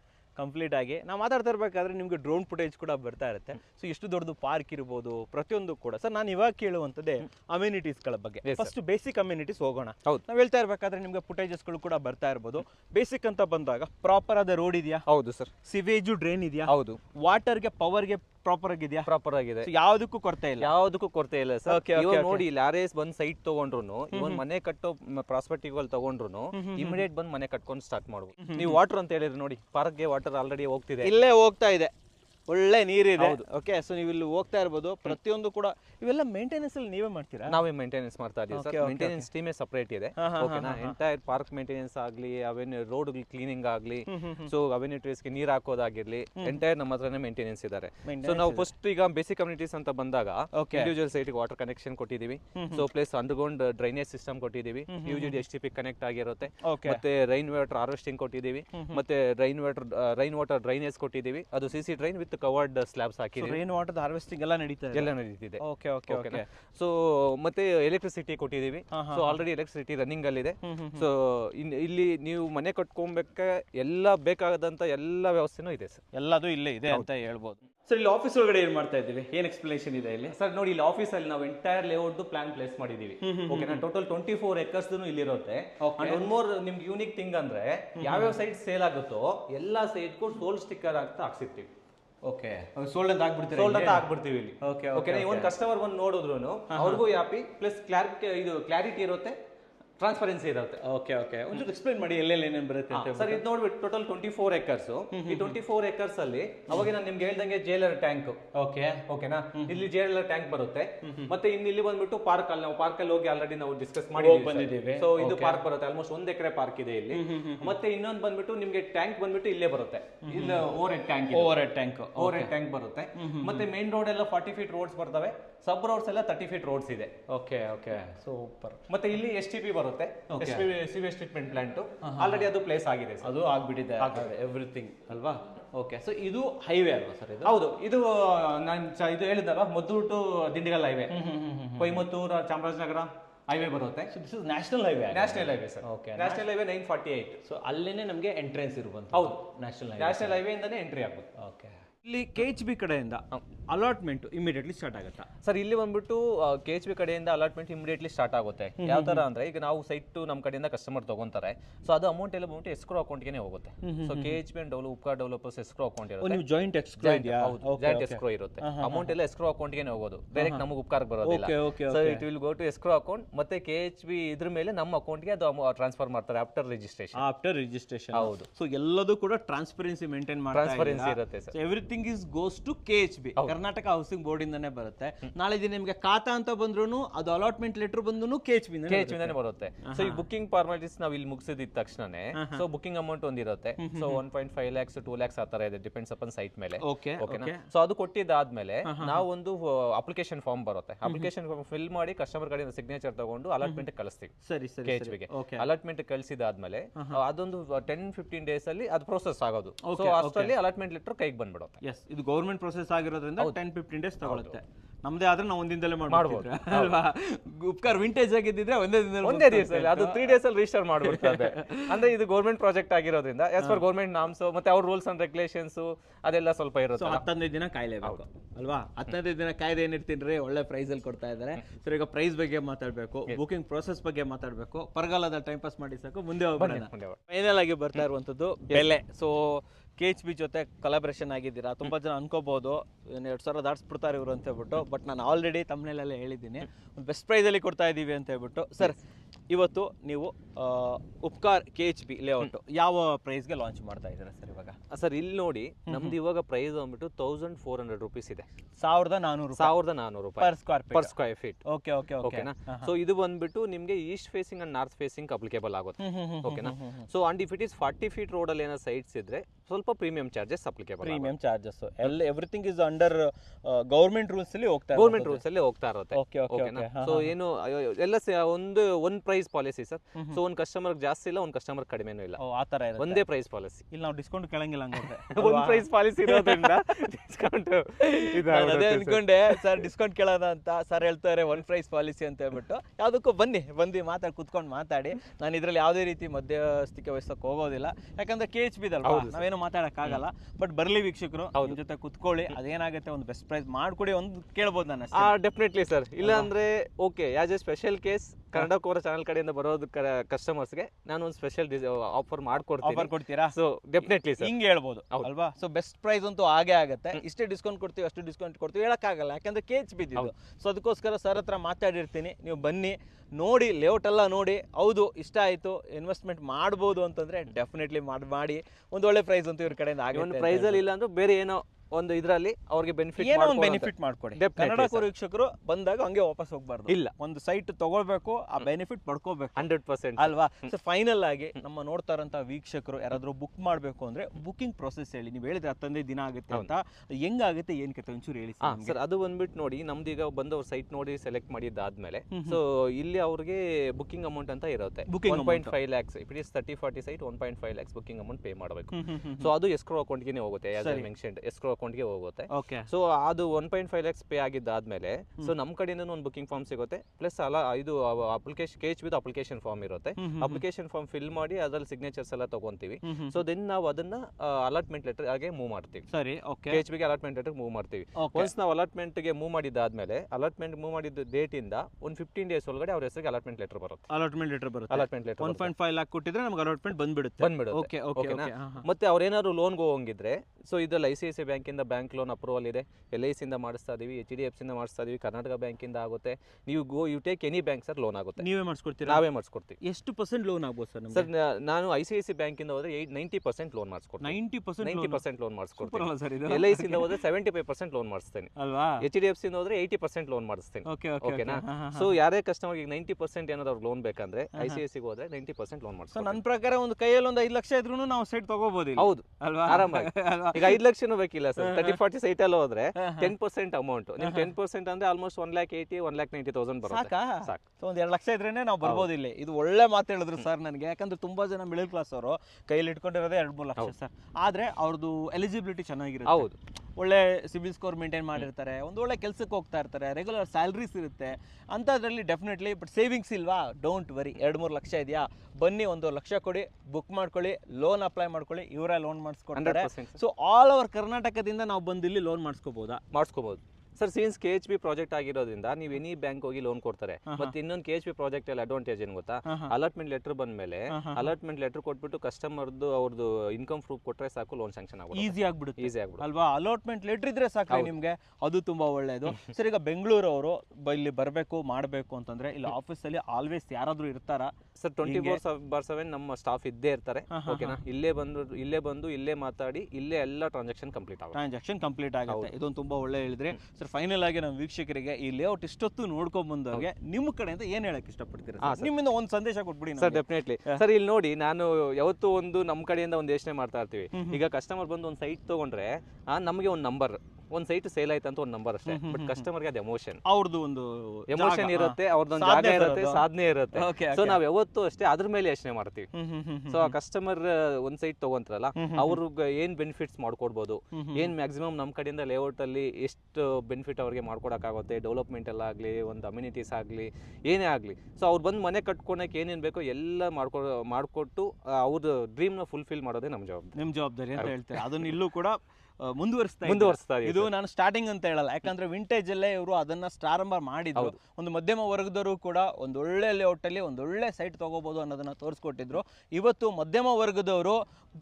ಕಂಪ್ಲೀಟ್ ಆಗಿ ನಾವು ಮಾತಾಡ್ತಾ ಇರಬೇಕಾದ್ರೆ ನಿಮಗೆ ಡ್ರೋನ್ ಫುಟೇಜ್ ಕೂಡ ಬರ್ತಾ ಇರುತ್ತೆ. ಸೊ ಎಷ್ಟು ದೊಡ್ಡದು ಪಾರ್ಕ್ ಇರ್ಬೋದು ಪ್ರತಿಯೊಂದು ಕೂಡ. ಸರ್ ನಾನು ಇವಾಗ ಕೇಳುವಂಥದ್ದೇ ಅಮ್ಯುನಿಟೀಸ್ಗಳ ಬಗ್ಗೆ. ಫಸ್ಟ್ ಬೇಸಿಕ್ ಅಮ್ಯುನಿಟೀಸ್ ಹೋಗೋಣ. ಹೌದು. ನಾವು ಹೇಳ್ತಾ ಇರಬೇಕಾದ್ರೆ ನಿಮಗೆ ಫುಟೇಜಸ್ಗಳು ಕೂಡ ಬರ್ತಾ ಇರ್ಬೋದು. ಬೇಸಿಕ್ ಅಂತ ಬಂದಾಗ ಪ್ರಾಪರ್ ಆದ ರೋಡ್ ಇದೆಯಾ? ಹೌದು ಸರ್ ಸಿವೇಜು ಡ್ರೈನ್ ಇದೆಯಾ? ಹೌದು. ವಾಟರ್ಗೆ ಪವರ್ಗೆ ಪ್ರಾಪರ್ ಆಗಿದೆಯಾ? ಪ್ರಾಪರ್ ಆಗಿದೆ. ಯಾವ್ದಕ್ಕೂ ಕೊರತೆ ಇಲ್ಲ. ಯಾವ್ದಕ್ಕೂ ಕೊರತೆ ಇಲ್ಲ ಸರ್. ಇವಾಗ ನೋಡಿ ಯಾರೇ ಬಂದ್ ಸೈಟ್ ತಗೊಂಡ್ರು ಇವನ್ ಮನೆ ಕಟ್ಟೋ ಪ್ರಾಸ್ಪೆಕ್ಟಿವ್ ತಗೊಂಡ್ರು ಇಮಿಡಿಯೇಟ್ ಬಂದ್ ಮನೆ ಕಟ್ಕೊಂಡು ಸ್ಟಾರ್ಟ್ ಮಾಡ್ಬೋದು. ನೀವು ವಾಟರ್ ಅಂತ ಹೇಳಿದ್ರೆ ನೋಡಿ ಪಾರ್ಕ್ಗೆ ವಾಟರ್ ಆಲ್ರೆಡಿ ಹೋಗ್ತಿದೆ. ಇಲ್ಲೇ ಹೋಗ್ತಾ ಇದೆ. ಒಳ್ಳೆ ನೀರಿದೆ. ಓಕೆ ಸೊ ನೀವು ಇಲ್ಲಿ ಹೋಗ್ತಾ ಇರ್ಬೋದು. ಪ್ರತಿಯೊಂದು ಕೂಡ ಇವೆಲ್ಲ ಮೇಂಟೆನೆನ್ಸ್ ಅಲ್ಲಿ ನೀವೇ ಮಾಡ್ತೀರಾ? ನಾವೇ ಮೇಂಟೆನೆನ್ಸ್ ಮಾಡ್ತಾ ಇದೀವಿ Okay, ಸರ್ ಮೇಂಟೆನೆನ್ಸ್ ಟೀಮೇ ಸಪ್ರೇಟ್ ಇದೆ. ಓಕೆನಾ ಎಂಟೈರ್ ಪಾರ್ಕ್ ಮೇಂಟೆನೆನ್ಸ್ ಆಗ್ಲಿ ಅವೆನ್ಯೂ ರೋಡ್ ಕ್ಲೀನಿಂಗ್ ಆಗ್ಲಿ ಸೊ ಅವೆನ್ಯೂ ಟ್ರೀಸ್ಗೆ ನೀರ್ ಹಾಕೋದಾಗಿರ್ಲಿ ಎಂಟೈರ್ ನಮ್ಮ ಹತ್ರನೇ ಮೇಂಟೆನೆನ್ಸ್ ಇದ್ದಾರೆ ಸೊ ನಾವು ಫಸ್ಟ್ ಈಗ ಬೇಸಿಕ್ ಕಮ್ಯುನಿಟೀಸ್ ಅಂತ ಬಂದಾಗ. ಇಂಡಿವಿಜುವಲ್ ಸೈಟ್ಗೆ water connection ಕೊಟ್ಟಿದೀವಿ. So plus underground drainage system ಕೊಟ್ಟಿದೀವಿ. U G D S T P connect ಆಗಿರುತ್ತೆ. ಮತ್ತೆ ರೈನ್ ವಾಟರ್ ಹಾರ್ವೆಸ್ಟಿಂಗ್ ಕೊಟ್ಟಿದೀವಿ. ಮತ್ತೆ rain water rain water drainage ಕೊಟ್ಟಿದೀವಿ. ಅದು C C drain with covered slabs ಹಾಕಿದ್ದೀವಿ rain water harvesting ಎಲ್ಲ ನಡೀತಾ ಇದೆ. ಎಲ್ಲ ನಡೀತಿದೆ. ಓಕೆ ಓಕೆ ಓಕೆ ಸೊ ಮತ್ತೆ ಎಲೆಕ್ಟ್ರಿಸಿಟಿ ಕೊಟ್ಟಿದ್ದೀವಿ. ಸೊ ಆಲ್ರೆಡಿ ಎಲೆಕ್ಟ್ರಿಸಿಟಿ ರನ್ನಿಂಗ್ ಅಲ್ಲಿದೆ. ಸೊ ಇಲ್ಲಿ ನೀವು ಮನೆ ಕಟ್ಕೊಬೇಕ ಎಲ್ಲ ಬೇಕಾದಂತ ಎಲ್ಲ ವ್ಯವಸ್ಥೆನೂ ಇದೆ ಸರ್. ಎಲ್ಲದೂ ಇಲ್ಲೇ ಇದೆ ಅಂತ ಹೇಳ್ಬೋದು. ಸರ್ ಇಲ್ಲಿ ಆಫೀಸ್ ಒಳಗಡೆ ಏನ್ ಮಾಡ್ತಾ ಇದ್ದೀವಿ? ಏನ್ ಎಕ್ಸ್ಪ್ಲನೇಷನ್ ಇದೆ ಇಲ್ಲಿ? ಸರ್ ನೋಡಿ ಇಲ್ಲಿ ಆಫೀಸ್ ಅಲ್ಲಿ ನಾವು ಎಂಟೈರ್ ಲೇಔಟ್ ಪ್ಲಾನ್ ಪ್ಲೇಸ್ ಮಾಡಿದೀವಿ ಓಕೆನಾ ಟೋಟಲ್ ಟ್ವೆಂಟಿ ಫೋರ್ ಎಕರ್ಸ್ ಇಲ್ಲಿರುತ್ತೆ. ಅಂಡ್ ಒನ್ ಮೋರ್ ನಿಮ್ಗೆ ಯೂನಿಕ್ ಥಿಂಗ್ ಅಂದ್ರೆ ಯಾವ್ಯಾವ ಸೈಟ್ ಸೇಲ್ ಆಗುತ್ತೋ ಎಲ್ಲಾ ಸೈಟ್ಗೂ ಸೋಲ್ ಸ್ಟಿಕ್ಕರ್ ಆಗ್ತಾ ಹಾಕ್ಸಿರ್ತೀವಿ. ಓಕೆ ಸೋಲ್ಡ್ ಅಂತ ಹಾಕ್ಬಿಡ್ತೀವಿ ಸೋಲ್ಡ್ ಅಂತ ಹಾಕ್ಬಿಡ್ತೀವಿ ಇಲ್ಲಿ. ಓಕೆ ಓಕೆ ಒಂದು ಕಸ್ಟಮರ್ ಬಂದು ನೋಡಿದ್ರು ಅವ್ರಿಗೂ ಹ್ಯಾಪಿ ಪ್ಲಸ್ ಕ್ಲಾರಿಟಿ ಇದು ಕ್ಲಾರಿಟಿ ಇರುತ್ತೆ. ಟ್ರಾನ್ಸ್ಪರೆನ್ಸಿ ಇರುತ್ತೆ. ಓಕೆ ಓಕೆ ಒಂಚೂರು ಎಕ್ಸ್ಪ್ಲೇನ್ ಮಾಡಿ ಎಲ್ಲೆಲ್ಲಿ ಏನೇನು ಬರುತ್ತೆ ಅಂತ ಸರ್ ಇದು ನೋಡ್ಬಿಟ್ಟು ಟೋಟಲ್ ಟ್ವೆಂಟಿ ಫೋರ್ ಏಕರ್ಸ್ ಈ ಟ್ವೆಂಟಿ ಫೋರ್ ಏಕರ್ಸ್ ಅಲ್ಲಿ ಅವಾಗ ನಾನು ನಿಮ್ಗೆ ಹೇಳ್ದಂಗೆ ಜೇಲರ್ ಟ್ಯಾಂಕ್ ಓಕೆ ಓಕೆನಾ ಇಲ್ಲಿ ಜೇಲರ್ ಟ್ಯಾಂಕ್ ಬರುತ್ತೆ. ಮತ್ತೆ ಇನ್ನು ಇಲ್ಲಿ ಬಂದ್ಬಿಟ್ಟು ಪಾರ್ಕ್ ಅಲ್ಲಿ ನಾವು ಪಾರ್ಕ್ ಅಲ್ಲಿ ಹೋಗಿ ಆಲ್ರೆಡಿ ನಾವು ಡಿಸ್ಕಸ್ ಬಂದಿದ್ದೀವಿ. ಮಾಡಿದ್ದೀವಿ ಸೊ ಇದು ಪಾರ್ಕ್ ಬರುತ್ತೆ. ಆಲ್ಮೋಸ್ಟ್ ಒಂದ್ ಎಕರೆ ಪಾರ್ಕ್ ಇದೆ ಇಲ್ಲಿ. ಮತ್ತೆ ಇನ್ನೊಂದು ಬಂದ್ಬಿಟ್ಟು ನಿಮ್ಗೆ ಟ್ಯಾಂಕ್ ಬಂದ್ಬಿಟ್ಟು ಇಲ್ಲೇ ಬರುತ್ತೆ. ಇಲ್ಲ overhead tank overhead tank overhead tank ಬರುತ್ತೆ. ಮತ್ತೆ ಮೇನ್ ರೋಡ್ ಎಲ್ಲ ಫಾರ್ಟಿ ಫೀಟ್ ರೋಡ್ಸ್ ಬರ್ತವೆ. ಸಬ್ ರೋಡ್ಸ್ ಎಲ್ಲ ತರ್ಟಿ ಫೀಟ್ ರೋಡ್ಸ್ ಇದೆ. ಓಕೆ ಓಕೆ ಸೂಪರ್ ಮತ್ತೆ ಇಲ್ಲಿ ಎಸ್ ಟಿ ಪಿ ಬರುತ್ತೆ. ಸಿವೇಜ್ ಟ್ರೀಟ್ಮೆಂಟ್ ಪ್ಲಾಂಟ್ ಆಲ್ರೆಡಿ ಅದು ಪ್ಲೇಸ್ ಆಗಿದೆ. ಅದು ಆಗ್ಬಿಟ್ಟಿದೆ. ಎವ್ರಿಥಿಂಗ್ ಅಲ್ವಾ? ಓಕೆ ಸೊ ಇದು ಹೈವೇ ಅಲ್ವಾ ಸರ್ ಇದು? ಹೌದು. ಇದು ನಾನು ಇದು ಹೇಳಿದಲ್ಲ Maddur to Dindigul highway Coimbatore Chamarajanagar highway ಬರುತ್ತೆ. This is national highway national highway sir okay national highway nine forty eight so ಅಲ್ಲೇನೆ ನಮಗೆ ಎಂಟ್ರೆನ್ಸ್ ಇರುವಂತ ಹೌದು. ನ್ಯಾಷನಲ್ ಹೈವೇ ನ್ಯಾಷನಲ್ ಹೈವೇ ಇಂದಾನೆ ಎಂಟ್ರಿ ಆಗ್ಬೋದು. ಓಕೆ ಇಲ್ಲಿ ಕೆ ಎಚ್ ಬಿ ಕಡೆಯಿಂದ allotment immediately start ಆಗುತ್ತೆ? ಸರ್ ಇಲ್ಲಿ ಬಂದ್ಬಿಟ್ಟು ಕೆ ಎಚ್ ಬಿ ಕಡೆಯಿಂದ ಅಲಾಟ್ಮೆಂಟ್ ಇಮಿಡಿಯೇಟ್ಲಿ ಸ್ಟಾರ್ಟ್ ಆಗುತ್ತೆ. ಯಾವ ತರ ಅಂದ್ರೆ ಈಗ ನಾವು ಸೈಟ್ ನಮ್ಮ ಕಡೆಯಿಂದ ಕಸ್ಟಮರ್ ತಗೊಂತಾರೆ. ಸೊ ಅದು ಅಮೌಂಟ್ ಎಲ್ಲ ಬಂದ್ಬಿಟ್ಟು ಎಸ್ಕ್ರೋ ಅಕೌಂಟ್ಗೆ ಹೋಗುತ್ತೆ. So K H B develop Upkar developers escrow account ಇರುತ್ತೆ. ಜಾಯಿಂಟ್ ಎಕ್ಸ್ಕ್ರೋ ಜಾಯಿಂಟ್ ಎಸ್ಕ್ರೋ ಇರುತ್ತೆ. ಅಮೌಂಟ್ ಎಲ್ಲ ಎಸ್ಕ್ರೋ ಅಕೌಂಟ್ಗೆ ಹೋಗೋದು. ಡೈರೆಕ್ಟ್ ನಮಗೆ ಉಪಕಾರಕ್ಕೆ ಬರೋದಿಲ್ಲ. So it will go to escrow account ಮತ್ತೆ ಕೆ ಎಚ್ ಬಿ ಇದ್ರ ಮೇಲೆ ನಮ್ಮ ಅಕೌಂಟ್ಗೆ ಅದು ಟ್ರಾನ್ಸ್ಫರ್ ಮಾಡ್ತಾರೆ ಆಫ್ಟರ್ ರಿಜಿಸ್ಟ್ರೇಷನ್ ಆಫ್ಟರ್ ರಿಜಿಸ್ಟ್ರೇಷನ್ ಹೌದು. ಸೊ ಎಲ್ಲದೂ ಕೂಡ ಟ್ರಾನ್ಸ್ಪರೆನ್ಸಿ ಮೇಂಟೈನ್ ಟ್ರಾನ್ಸ್ಪರೆನ್ಸಿ ಇರುತ್ತೆ everything is goes to K H B Karnataka housing board ಇಂದಾನೆ ಬರುತ್ತೆ. ನಾಳೆ ದಿನ ನಿಮಗೆ ಖಾತಾ ಅಂತ ಬಂದ್ರು ಅದು ಅಲಾಟ್ಮೆಂಟ್ ಲೆಟರ್ ಬಂದ್ರು ಕೆಚ್ ಬಿ ಕೆ ಇಂದಾನೆ ಬರುತ್ತೆ. ಸೊ ಈ ಬುಕಿಂಗ್ ಫಾರ್ಮಾಲಿಟೀಸ್ ನಾವು ಇಲ್ಲಿ ಮುಗಿಸಿದ ತಕ್ಷಣನೇ so booking amount ಒಂದಿರುತ್ತೆ. So one point five lakhs two lakhs ಆ ತರ ಇದೆ ಡಿಪೆಂಡ್ಸ್ ಅಪನ್ ಸೈಟ್ ಮೇಲೆ. ಓಕೆನಾ ಸೊ ಅದು ಕೊಟ್ಟಿದ್ದಾದ್ಮೇಲೆ ನಾವು ಒಂದು ಅಪ್ಲಿಕೇಶನ್ ಫಾರ್ಮ್ ಬರುತ್ತೆ. ಅಪ್ಲಿಕೇಶನ್ ಫಾರ್ಮ್ ಫಿಲ್ ಮಾಡಿ ಕಸ್ಟಮರ್ ಕಡೆಯಿಂದ ಸಿಗ್ನೇಚರ್ ತಗೊಂಡು ಅಲಾಟ್ಮೆಂಟ್ ಕಳಿಸ್ತೀವಿ ಸರಿ ಸರಿ ಅಲಾಟ್ಮೆಂಟ್ ಕಳಿಸಿದಾದ್ಮೇಲೆ ಅದೊಂದು ಟೆನ್ ಫಿಫ್ಟೀನ್ ಡೇಸ್ ಅಲ್ಲಿ ಅದು ಪ್ರೋಸೆಸ್ ಆಗೋದು. ಸೊ ಅಷ್ಟರಲ್ಲಿ ಅಲಾಟ್ಮೆಂಟ್ ಲೆಟರ್ ಕೈಗೆ ಬಂದ್ಬಿಡುತ್ತೆ. ಎಸ್ ಇದು ಗೌರ್ಮೆಂಟ್ ಪ್ರೊಸೆಸ್ ಆಗಿರೋದ್ರಿಂದ ಟೆನ್ ಫಿಫ್ಟೀನ್ ಡೇಸ್ ತಗೊಳುತ್ತೆ. ನಮ್ದೇ ಆದ್ರೆ ನಾವು ಒಂದಿನದಲ್ಲೇ ಮಾಡ್ಬೋದು. ಅಲ್ವಾ? ಉಪ್ಕಾರ್ ವಿಂಟೇಜ್ ಆಗಿದ್ದಿದ್ರೆ ಒಂದೇ ದಿನದಲ್ಲಿ ಒಂದೇ ದಿವಸದಲ್ಲಿ. ಅದು ತ್ರೀ ಡೇಸ್ ಅಲ್ಲಿ ರಿಜಿಸ್ಟರ್ ಮಾಡ್ಬಿಡ್ತಾರೆ ಅಂದ್ರೆ ಇದು ಗೌರ್ಮೆಂಟ್ ಪ್ರಾಜೆಕ್ಟ್ ಆಗಿರೋದ್ರಿಂದ ಎಸ್ ಫಾರ್ ಗೌರ್ಮೆಂಟ್ ನಾಮ್ಸ್ ಮತ್ತೆ ಅವ್ರ ರೂಲ್ಸ್ ಅಂಡ್ ರೆಗ್ಯುಲೇಷನ್ಸ್ ಅದೆಲ್ಲ ಸ್ವಲ್ಪ ಇರುತ್ತೆ ಹತ್ತೊಂದೈದು ದಿನ ಕಾಯ್ಲೇಬೇಕು ಅಲ್ವಾ? ಹತ್ತೊಂದೈದು ದಿನ ಕಾಯ್ದೆ ಏನಿರ್ತೀನಿ ಒಳ್ಳೆ ಪ್ರೈಸ್ ಅಲ್ಲಿ ಕೊಡ್ತಾ ಇದ್ದಾರೆ ಸರ್ ಈಗ ಪ್ರೈಸ್ ಬಗ್ಗೆ ಮಾತಾಡ್ಬೇಕು. ಬುಕಿಂಗ್ ಪ್ರೋಸೆಸ್ ಬಗ್ಗೆ ಮಾತಾಡ್ಬೇಕು. ಪರಗಾಲದ ಟೈಮ್ ಪಾಸ್ ಮಾಡಿ ಸಾಕು ಮುಂದೆ. ಫೈನಲ್ ಆಗಿ ಬರ್ತಾ ಇರುವಂತದ್ದು ಬೆಲೆ. ಸೊ ಕೆ ಎಚ್ ಬಿ ಜೊತೆ ಕೊಲಾಬ್ರೇಷನ್ ಆಗಿದ್ದೀರಾ? ತುಂಬ ಜನ ಅನ್ಕೋಬಹುದು ಎರಡು ಸಾವಿರ ದಾಟ್ಸ್ಬಿಡ್ತಾರೆ ಇವರು ಅಂತ ಹೇಳ್ಬಿಟ್ಟು. ಬಟ್ ನಾನು ಆಲ್ರೆಡಿ ತಮ್ಮನೆಲ್ಲ ಹೇಳಿದ್ದೀನಿ. ಬೆಸ್ಟ್ ಪ್ರೈಸಲ್ಲಿ ಕೊಡ್ತಾ ಇದ್ದೀವಿ ಅಂತ ಹೇಳ್ಬಿಟ್ಟು. ಸರ್ ಇವತ್ತು ನೀವು Upkar K H B layout ಯಾವ ಪ್ರೈಸ್ಗೆ ಲಾಂಚ್ ಮಾಡ್ತಾ ಇದ್ದೀರಾ ಸರ್ ಇವಾಗ? ಸರ್ ಇಲ್ಲಿ ನೋಡಿ ನಮ್ದು ಇವಾಗ ಪ್ರೈಸ್ ಬಂದ್ಬಿಟ್ಟು ತೌಸಂಡ್ ಫೋರ್ ಹಂಡ್ರೆಡ್ ರುಪೀಸ್ ಇದೆ. ಸಾವಿರದ ನಾನೂರು ಸಾವಿರದ ನಾನೂರು ರೂಪಾಯಿ. Per square per square feet okay okay okay ಓಕೆನಾ ಸೊ ಇದು ಬಂದ್ಬಿಟ್ಟು ನಿಮಗೆ east facing and north facing applicable ಆಗುತ್ತೆ. ಓಕೆನಾ so and if it is forty feet road ಅಲ್ಲಿ ಏನೋ ಸೈಟ್ಸ್ ಇದ್ರೆ ಸ್ವಲ್ಪ premium charges applicable premium charges ಎಲ್ಲ everything is under government rules ಅಲ್ಲಿ ಹೋಗ್ತಾ ಗೌರ್ಮೆಂಟ್ ರೂಲ್ಸ್ ಅಲ್ಲಿ ಹೋಗ್ತಾ ಇರುತ್ತೆ. ಓಕೆ ಓಕೆ ಓಕೆನಾ ಸೊ ಏನು ಎಲ್ಲ ಒಂದು ಒಂದು ಪ್ರೈಸ್ ಪಾಲಿಸಿ ಸರ್ ಸೊ ಒಂದ್ ಕಸ್ಟಮರ್ ಜಾಸ್ತಿ ಇಲ್ಲ ಒಂದ್ ಕಸ್ಟಮರ್ ಕಡಿಮೆನೂ ಇಲ್ಲ. ಆ ಥರ ಒಂದೇ ಪ್ರೈಸ್ ಪಾಲಿಸಿ ಇಲ್ಲಿ ನಾವು ಡಿಸ್ಕೌಂಟ್ ಕೇಳಂಗಿಲ್ಲ ಹಂಗಾದ್ರೆ. ಒಂದ್ ಪ್ರೈಸ್ ಪಾಲಿಸಿ ಇರೋದ್ರಿಂದ ಡಿಸ್ಕೌಂಟ್ ಅದೇ ಅನ್ಕೊಂಡೆ ಸರ್ ಡಿಸ್ಕೌಂಟ್ ಕೇಳೋದ ಅಂತ ಸರ್ ಹೇಳ್ತಾರೆ ಒನ್ ಪ್ರೈಸ್ ಪಾಲಿಸಿ ಅಂತ ಹೇಳ್ಬಿಟ್ಟು. ಯಾವುದಕ್ಕೂ ಬನ್ನಿ ಬಂದು ಮಾತಾಡಿ ಕುತ್ಕೊಂಡು ಮಾತಾಡಿ. ನಾನು ಇದರಲ್ಲಿ ಯಾವುದೇ ರೀತಿ ಮಧ್ಯಸ್ಥಿಕೆ ವಹಿಸೋಕೆ ಹೋಗೋದಿಲ್ಲ. ಯಾಕಂದ್ರೆ ಕೆ ಎಚ್ ಬಿದಲ್ವಾ ನಾವೇನು ಆಗಲ್ಲ ಬಟ್ ಬರಲಿ ವೀಕ್ಷಕರು ಅವ್ರ ಜೊತೆ ಕುತ್ಕೊಳ್ಳಿ. ಅದೇನಾಗುತ್ತೆ ಒಂದು ಬೆಸ್ಟ್ ಪ್ರೈಸ್ ಮಾಡ್ಕೊಡಿ ಒಂದು ಕೇಳ್ಬೋದು ನಾನು ಆ ಡೆಫಿನೆಟ್ಲಿ ಸರ್ ಇಲ್ಲ ಅಂದ್ರೆ okay as a special case Kannada Kore channel ಕಡೆಯಿಂದ ಬರೋದು ಕಸ್ಟಮರ್ಸ್ಗೆ ನಾನು ಒಂದು ಸ್ಪೆಷಲ್ ಆಫರ್ ಮಾಡ್ಕೊಡ್ತೀನಿ. ಆಫರ್ ಕೊಡ್ತೀರಾ? ಸೊ ಡೆಫಿನೆಟ್ಲಿ ಸರ್ ಹಿಂಗೆ ಹೇಳ್ಬೋದು ಅಲ್ವಾ? ಸೊ ಬೆಸ್ಟ್ ಪ್ರೈಸ್ ಅಂತೂ ಹಾಗೆ ಆಗುತ್ತೆ. ಇಷ್ಟೇ ಡಿಸ್ಕೌಂಟ್ ಕೊಡ್ತೀವಿ ಅಷ್ಟು ಡಿಸ್ಕೌಂಟ್ ಕೊಡ್ತೀವಿ ಹೇಳಕ್ಕಾಗಲ್ಲ. ಯಾಕಂದ್ರೆ ಕೇಚ್ ಬಿದ್ದಿದ್ದು. ಸೊ ಅದಕ್ಕೋಸ್ಕರ ಸರ್ ಹತ್ರ ಮಾತಾಡಿರ್ತೀನಿ. ನೀವು ಬನ್ನಿ ನೋಡಿ ಲೇಔಟ್ ಎಲ್ಲ ನೋಡಿ. ಹೌದು ಇಷ್ಟ ಆಯಿತು. ಇನ್ವೆಸ್ಟ್ಮೆಂಟ್ ಮಾಡ್ಬೋದು ಅಂತಂದ್ರೆ ಡೆಫಿನೆಟ್ಲಿ ಮಾಡಿ ಮಾಡಿ. ಒಂದು ಒಳ್ಳೆ ಪ್ರೈಸ್ ಅಂತೂ ಇವ್ರ ಕಡೆಯಿಂದ ಒಂದು ಪ್ರೈಸಲ್ಲಿ ಪ್ರೈಸ್ ಅಲ್ಲಿ ಇಲ್ಲ ಅಂದ್ರೆ ಬೇರೆ ಏನೋ ಒಂದು ಇದರಲ್ಲಿ ಅವ್ರಿಗೆ ಬೆನಿಫಿಟ್ ಏನೋ ಒಂದು ಬೆನಿಫಿಟ್ ಮಾಡ್ಕೊಡಿ. ಕನ್ನಡ. ವೀಕ್ಷಕರು ಬಂದಾಗ ಹಂಗೆ ವಾಪಸ್ ಹೋಗ್ಬಾರ್ದು. ಇಲ್ಲ. ಒಂದು ಸೈಟ್ ತಗೊಳ್ಬೇಕು ಆ ಬೆನಿಫಿಟ್ ಪಡ್ಕೋಬೇಕು. ಹಂಡ್ರೆಡ್ ಪರ್ಸೆಂಟ್ ಅಲ್ವಾ? ಸೊ ಫೈನಲ್ ಆಗಿ ನಮ್ಮ ನೋಡ್ತಾ ಇರೋಂಥ ವೀಕ್ಷಕರು ಯಾರಾದ್ರೂ ಬುಕ್ ಮಾಡಬೇಕು ಅಂದ್ರೆ ಬುಕಿಂಗ್ ಪ್ರೊಸೆಸ್ ಹೇಳಿ. ನೀವು ಹೇಳಿದ್ರೆ ಹತ್ತೊಂದೇ ದಿನ ಆಗುತ್ತೆ ಅಂತ. ಹೆಂಗಾಗುತ್ತೆ ಏನ್ ಕತೆ ಒಂಚೂರು ಹೇಳಿ ಸರ್ ಅದು ಬಂದ್ಬಿಟ್ಟು ನೋಡಿ ನಮ್ದು ಈಗ ಬಂದವ್ರು ಸೈಟ್ ನೋಡಿ ಸೆಲೆಕ್ಟ್ ಮಾಡಿದ್ದಾದ್ಮೇಲೆ ಸೊ ಇಲ್ಲಿ ಅವ್ರಿಗೆ ಬುಕಿಂಗ್ ಅಮೌಂಟ್ ಅಂತ ಇರುತ್ತೆ. Booking point five lakhs it is thirty forty site one point five lakhs booking amount pay ಮಾಡಬೇಕು. ಸೊ ಅದು ಎಸ್ಕ್ರೋ ಅಕೌಂಟ್ಗೆ ಹೋಗುತ್ತೆ ಆಸ್ ಐ ಮೆನ್ಷನ್ ಎಸ್ಕ್ರೋ ಅಕೌಂಟ್ಗೆ ಹೋಗುತ್ತೆ. ಓಕೆ ಸೊ ಅದು one point five lakhs pay ಆಗಿದ್ದಾದ್ಮೇಲೆ so ನಮ್ಮ ಕಡೆಯಿಂದ ಒಂದು ಬುಕಿಂಗ್ ಫಾರ್ಮ್ ಸಿಗುತ್ತೆ. ಪ್ಲಸ್ ಅಲ್ಲ ಇದು ಅಪ್ಲಿಕೇಶನ್ ಕೇಚ್ ವಿತ್ ಅಪ್ಲಿಕೇಶನ್ ಫಾರ್ಮ್ ಇರುತ್ತೆ. ಅಪ್ಲಿಕೇಶನ್ ಫಾರ್ಮ್ ಫಿಲ್ ಮಾಡಿ ಅದ್ರಲ್ಲಿ ಸಿಗ್ನೇಚರ್ಸ್ ಎಲ್ಲ ತಗೊಂತೀವಿ. ಸೊ ದೆನ್ ನಾವು ಅದನ್ನ ಅಲಾಟ್ಮೆಂಟ್ ಲೆಟರ್ ಆಗಿ ಮೂವ್ ಮಾಡ್ತೀವಿ. ಸರಿ ಓಕೆ ಕೆ ಎಚ್ ಬಿಗೆ ಅಲಾಟ್ಮೆಂಟ್ ಲೆಟರ್ ಮೂವ್ ಮಾಡ್ತೀವಿ. ಒನ್ಸ್ ನಾವು ಅಲಾಟ್ಮೆಂಟ್ಗೆ ಮೂವ್ ಮಾಡಿದ್ದಾದ್ಮೇಲೆ ಅಲಾಟ್ಮೆಂಟ್ ಮೂವ್ ಮಾಡಿದ ಡೇಟ್ ಇಂದ ಒಂದು ಫಿಫ್ಟೀನ್ ಡೇಸ್ ಒಳಗಡೆ ಅವ್ರ ಹೆಸರಿಗೆ ಅಲಾಟ್ಮೆಂಟ್ ಲೆಟರ್ ಬರುತ್ತೆ. ಅಲಾಟ್ಮೆಂಟ್ ಲೆಟರ್ ಬರುತ್ತೆ. Allotment letter one point five lakh ಕೊಟ್ಟಿದ್ರೆ ನಮ್ಗೆ ಅಲಾಟ್ಮೆಂಟ್ ಬಂದ್ಬಿಡುತ್ತೆ. ಬಂದ್ಬಿಡುತ್ತೆ. ಓಕೆ ಓಕೆ ಮತ್ತೆ ಅವ್ರೇನಾದ್ರು ಲೋನ್ಗೆ ಹೋಗಿದ್ರೆ ಸೊ ಇದ್ರಲ್ಲಿ I C I C bank ಬ್ಯಾಂಕಿಂದ ಬ್ಯಾಂಕ್ ಲೋನ್ ಅಪ್ರೂವಲ್ ಇದೆ. ಎಲ್ ಐ ಸಿಂದ ಮಾಡಿಸ್ತಾ ಇದೀವಿ ಎಚ್ ಡಿ ಎಫ್ ಸಿಂದ ಮಾಡಿಸ್ತಾ ಇದೀವಿ ಕರ್ನಾಟಕ ಬ್ಯಾಂಕಿಂದ ಆಗುತ್ತೆ. ನೀವು go you take any bank sir loan ಆಗುತ್ತೆ. ನೀವೇ ಮಾಡಿಸ್ಕೊಡ್ತೀರಾ? ನಾವೇ ಮಾಡಿಸ್ಕೊಡ್ತೀವಿ. ಎಷ್ಟು ಪರ್ಸೆಂಟ್ ಲೋನ್ ಆಗ್ಬೋದು ಸರ್ ಸರ್ ನಾನು ಐ ಸಿ ಐ ಸಿ ಬ್ಯಾಂಕಿಂದ ಹೋದ್ರೆ eight ninety percent loan ಮಾಡಿಸ್ಕೊಡ್ತೀನಿ. Ninety percent ninety percent loan ಮಾಡಿಸ್ಕೊಡ್ತೀನಿ. ಅಲ್ಲ ಸರ್ ಇದು? ಎಲ್ ಐ ಸಿಂದ ಹೋದ್ರೆ ಸೆವೆಂಟಿ ಫೈವ್ ಪರ್ಸೆಂಟ್ ಲೋನ್ ಮಾಡಿಸ್ತೇನೆ. ಅಲ್ವಾ? ಎಚ್ ಡಿ ಎಫ್ ಸಿಂದ ಹೋದ್ರೆ ಏಯ್ಟಿ ಪರ್ಸೆಂಟ್ ಲೋನ್ ಮಾಡಿಸ್ತೇನೆ. ಓಕೆ ಓಕೆ ಓಕೆನಾ ಸೊ ಯಾರೇ ಕಸ್ಟಮರ್ಗೆ ನೈಂಟಿ ಪರ್ಸೆಂಟ್ ಏನಾದ್ರು ಅವ್ರಿಗೆ ಲೋನ್ ಬೇಕಂದ್ರೆ ಐ ಸಿ ಐ ಸಿಗೆ ಹೋದ್ರೆ ನೈಂಟಿ ಪರ್ಸೆಂಟ್ ಲೋನ್ ಮಾಡಿಸ್ತಾರೆ ನನ್ನ ಪ್ರಕಾರ ಒಂದು ಕೈಯಲ್ಲಿ ಒಂದು ಐದು ಲಕ್ಷ ಇದ್ರೂ ನಾವು ಸೈಟ್ ತಗೋಬಹುದು ಹೌದು. ಅಲ್ವಾ? ಆರಾಮಾಗಿ. ಈಗ ಐದು ಲಕ್ಷನೂ ಬೇಕಿಲ್ಲ ತರ್ಟಿ ಫಾರ್ಟಿ ಸೈಟ್ ಅಲ್ಲಿ ಹೋದ್ರೆ. ಟೆನ್ ಪರ್ಸೆಂಟ್ ಅಮೌಂಟ್ ನಿಮ್ ಟೆನ್ ಪರ್ಸೆಂಟ್ ಅಂದ್ರೆ almost one lakh eighty one lakh ninety thousand ಬರುತ್ತೆ. ಸಾಕಾ? ಸಾಕು. ಸೊ ಒಂದ್ ಎರಡು ಲಕ್ಷ ಇದ್ರೇನೆ ನಾವು ಬರ್ಬೋದು ಇಲ್ಲಿ. ಇದು ಒಳ್ಳೆ ಮಾತು ಹೇಳಿದ್ರು ಸರ್ ನನಗೆ. ಯಾಕಂದ್ರೆ ತುಂಬಾ ಜನ ಮಿಡಲ್ ಕ್ಲಾಸ್ ಅವರು ಕೈಯಲ್ಲಿ ಇಟ್ಕೊಂಡಿರೋದೇ ಎರಡು ಮೂರು ಲಕ್ಷ ಸರ್. ಆದ್ರೆ ಅವ್ರದ್ದು ಎಲಿಜಿಬಿಲಿಟಿ ಚೆನ್ನಾಗಿರುತ್ತೆ. ಹೌದು. ಒಳ್ಳೆ ಸಿಬಿಲ್ ಸ್ಕೋರ್ ಮೇಂಟೈನ್ ಮಾಡಿರ್ತಾರೆ ಒಂದು ಒಳ್ಳೆ ಕೆಲಸಕ್ಕೆ ಹೋಗ್ತಾ ಇರ್ತಾರೆ ರೆಗ್ಯುಲರ್ ಸ್ಯಾಲ್ರೀಸ್ ಇರುತ್ತೆ. ಅಂಥದ್ರಲ್ಲಿ ಡೆಫಿನೆಟ್ಲಿ ಬಟ್ ಸೇವಿಂಗ್ಸ್ ಇಲ್ವಾ? ಡೋಂಟ್ ವರಿ ಎರಡು ಮೂರು ಲಕ್ಷ ಇದೆಯಾ? ಬನ್ನಿ ಒಂದು ಲಕ್ಷ ಕೊಡಿ ಬುಕ್ ಮಾಡ್ಕೊಳ್ಳಿ ಲೋನ್ ಅಪ್ಲೈ ಮಾಡ್ಕೊಳ್ಳಿ ಇವರೇ ಲೋನ್ ಮಾಡಿಸ್ಕೊಂಡ್ರೆ ಮಾಡಿಸ್ಕೊಡ್ತಾರೆ ಸೊ ಆಲ್ ಓವರ್ ಕರ್ನಾಟಕದಿಂದ ನಾವು ಬಂದು ಇಲ್ಲಿ ಲೋನ್ ಮಾಡಿಸ್ಕೋಬೋದಾ. ಮಾಡಿಸ್ಕೋಬಹುದು sir since K H B project ಆಗಿರೋದ್ರಿಂದ ನೀವು ಎನಿ ಬ್ಯಾಂಕ್ ಹೋಗಿ ಲೋನ್ ಕೊಡ್ತಾರೆ. ಮತ್ತೆ ಇನ್ನೊಂದು ಕೆ ಎಚ್ ಬಿ ಪ್ರಾಜೆಕ್ಟ್ ಅಲ್ಲಿ ಅಡ್ವಾಂಟೇಜ್ ಏನು ಗೊತ್ತಾ. ಅಲಾಟ್ಮೆಂಟ್ ಲೆಟರ್ ಬಂದ ಮೇಲೆ. ಅಲಾಟ್ಮೆಂಟ್ ಲೆಟರ್ ಕೊಟ್ಬಿಟ್ಟು ಕಸ್ಟಮರ್ದು ಅವ್ರದ್ದು ಇನ್ಕಮ್ ಪ್ರೂಫ್ ಕೊಟ್ರೆ ಸಾಕು ಲೋನ್ ಸ್ಯಾಂಕ್ಷನ್ ಆಗುತ್ತೆ ಈಸಿ ಆಗ್ಬಿಡುತ್ತೆ. ಈಸಿ ಆಗ್ಬಿಡುತ್ತೆ. ಅಲ್ವಾ? ಅಲಾಟ್ಮೆಂಟ್ ಲೆಟರ್ ಇದ್ರೆ ಸಾಕು ನಿಮಗೆ. ಅದು ತುಂಬಾ ಒಳ್ಳೇದು. ಸರ್ ಈಗ ಬೆಂಗಳೂರವರು ಇಲ್ಲಿ ಬರಬೇಕು ಮಾಡಬೇಕು ಅಂತಂದ್ರೆ ಇಲ್ಲಿ ಆಫೀಸಲ್ಲಿ ಆಲ್ವೇಸ್ ಯಾರಾದರೂ ಇರ್ತಾರಾ? Sir twenty? Four by seven ನಮ್ಮ ಸ್ಟಾಫ್ ಇದ್ದೇ ಇರ್ತಾರೆ. ಓಕೆನಾ ಇಲ್ಲೇ ಬಂದು ಇಲ್ಲೇ ಬಂದು ಇಲ್ಲೇ ಮಾತಾಡಿ ಇಲ್ಲೇ ಎಲ್ಲ ಟ್ರಾನ್ಸಾಕ್ಷನ್ ಕಂಪ್ಲೀಟ್ ಆಗುತ್ತೆ. ಟ್ರಾನ್ಸಾಕ್ಷನ್ ಕಂಪ್ಲೀಟ್ ಆಗುತ್ತೆ. ಇದೊಂದು ತುಂಬಾ ಒಳ್ಳೆ ಹೇಳಿದ್ರೆ ಸರ್ ಫೈನಲ್ ಆಗಿ ನಮ್ಮ ವೀಕ್ಷಕರಿಗೆ ಈ ಲೇಔಟ್ ಇಷ್ಟೊತ್ತು ನೋಡ್ಕೊಂಡ್ ಬಂದವ್ರಿಗೆ ನಿಮ್ಮ ಕಡೆಯಿಂದ ಏನ್ ಹೇಳಕ್ ಇಷ್ಟಪಡ್ತೀರಾ. ನಿಮ್ಮಿಂದ ಒಂದು ಸಂದೇಶ ಕೊಟ್ಬಿಡಿ ಸರ್. ಡೆಫಿನೆಟ್ಲಿ ಸರ್ ಇಲ್ಲಿ ನೋಡಿ ನಾನು ಯಾವತ್ತೂ ಒಂದು ನಮ್ಮ ಕಡೆಯಿಂದ ಒಂದು ಯೋಚನೆ ಮಾಡ್ತಾ ಇರ್ತೀವಿ. ಈಗ ಕಸ್ಟಮರ್ ಬಂದು ಒಂದು ಸೈಟ್ ತಗೊಂಡ್ರೆ ನಮಗೆ ಒಂದು ನಂಬರ್ ಒಂದು ಸೈಟ್ ಸೇಲ್ ಆಯ್ತು ಅಂತ ಒಂದು ನಂಬರ್ ಅಷ್ಟೇ. ಬಟ್. ಕಸ್ಟಮರ್ಗೆ ಅದು ಎಮೋಷನ್ ಅವ್ರದ್ದು ಒಂದು ಎಮೋಷನ್ ಇರುತ್ತೆ ಅವ್ರದ್ದೊಂದು ಜಾಗ ಇರುತ್ತೆ ಸಾಧನೆ ಇರುತ್ತೆ. ಸೊ ನಾವ್ ಯಾವತ್ತೂ ಅಷ್ಟೇ ಅದ್ರ ಮೇಲೆ ಯೋಚನೆ ಮಾಡ್ತೀವಿ. ಸೊ ಆ ಕಸ್ಟಮರ್ ಒಂದ್ ಸೈಟ್ ತಗೊಂತಾರಲ್ಲ ಅವ್ರಿಗೆ ಏನ್ ಬೆನಿಫಿಟ್ಸ್ ಮಾಡ್ಕೊಡ್ಬೋದು? ಏನ್ ಮ್ಯಾಕ್ಸಿಮಮ್ ನಮ್ ಕಡೆಯಿಂದ ಲೇಔಟ್ ಅಲ್ಲಿ ಎಷ್ಟು ಬೆನಿಫಿಟ್ ಅವ್ರಿಗೆ ಮಾಡ್ಕೊಡಕ್ಕಾಗುತ್ತೆ? ಡೆವಲಪ್ಮೆಂಟ್ ಎಲ್ಲ ಆಗ್ಲಿ ಒಂದು ಅಮ್ಯುನಿಟೀಸ್ ಆಗ್ಲಿ ಏನೇ ಆಗ್ಲಿ. ಸೊ ಅವ್ರು ಬಂದು ಮನೆ ಕಟ್ಕೊಳಕ್ ಏನೇನ್ ಬೇಕೋ ಎಲ್ಲ ಮಾಡ್ಕೊ ಮಾಡ್ಕೊಟ್ಟು ಅವ್ರ ನ ಫುಲ್ಫಿಲ್ ಮಾಡೋದೇ ನಮ್ಮ ಜವಾಬ್ದಾರಿ. ನಿಮ್ ಜವಾಬ್ದಾರಿ ಅಂತ ಹೇಳ್ತಾರೆ? ಅದನ್ನ ಇಲ್ಲೂ ಕೂಡ ಮುಂದುವರಿಸ್ತಾ. ಮುಂದುವರಿಸ್ತಾ ಇದು ನಾನು ಸ್ಟಾರ್ಟಿಂಗ್ ಅಂತ ಹೇಳಲ್ಲ. ಯಾಕಂದ್ರೆ ವಿಂಟೇಜ್ ಅಲ್ಲೇ ಇವರು ಅದನ್ನ ಪ್ರಾರಂಭ ಮಾಡಿದ್ರು. ಒಂದು ಮಧ್ಯಮ ವರ್ಗದವರು ಕೂಡ ಒಂದು ಒಳ್ಳೆ ಲೇಔಟ್ ಅಲ್ಲಿ ಒಂದು ಒಳ್ಳೆ ಸೈಟ್ ತಗೋಬಹುದು ಅನ್ನೋದನ್ನ ತೋರಿಸ್ಕೊಟ್ಟಿದ್ರು. ಇವತ್ತು ಮಧ್ಯಮ ವರ್ಗದವರು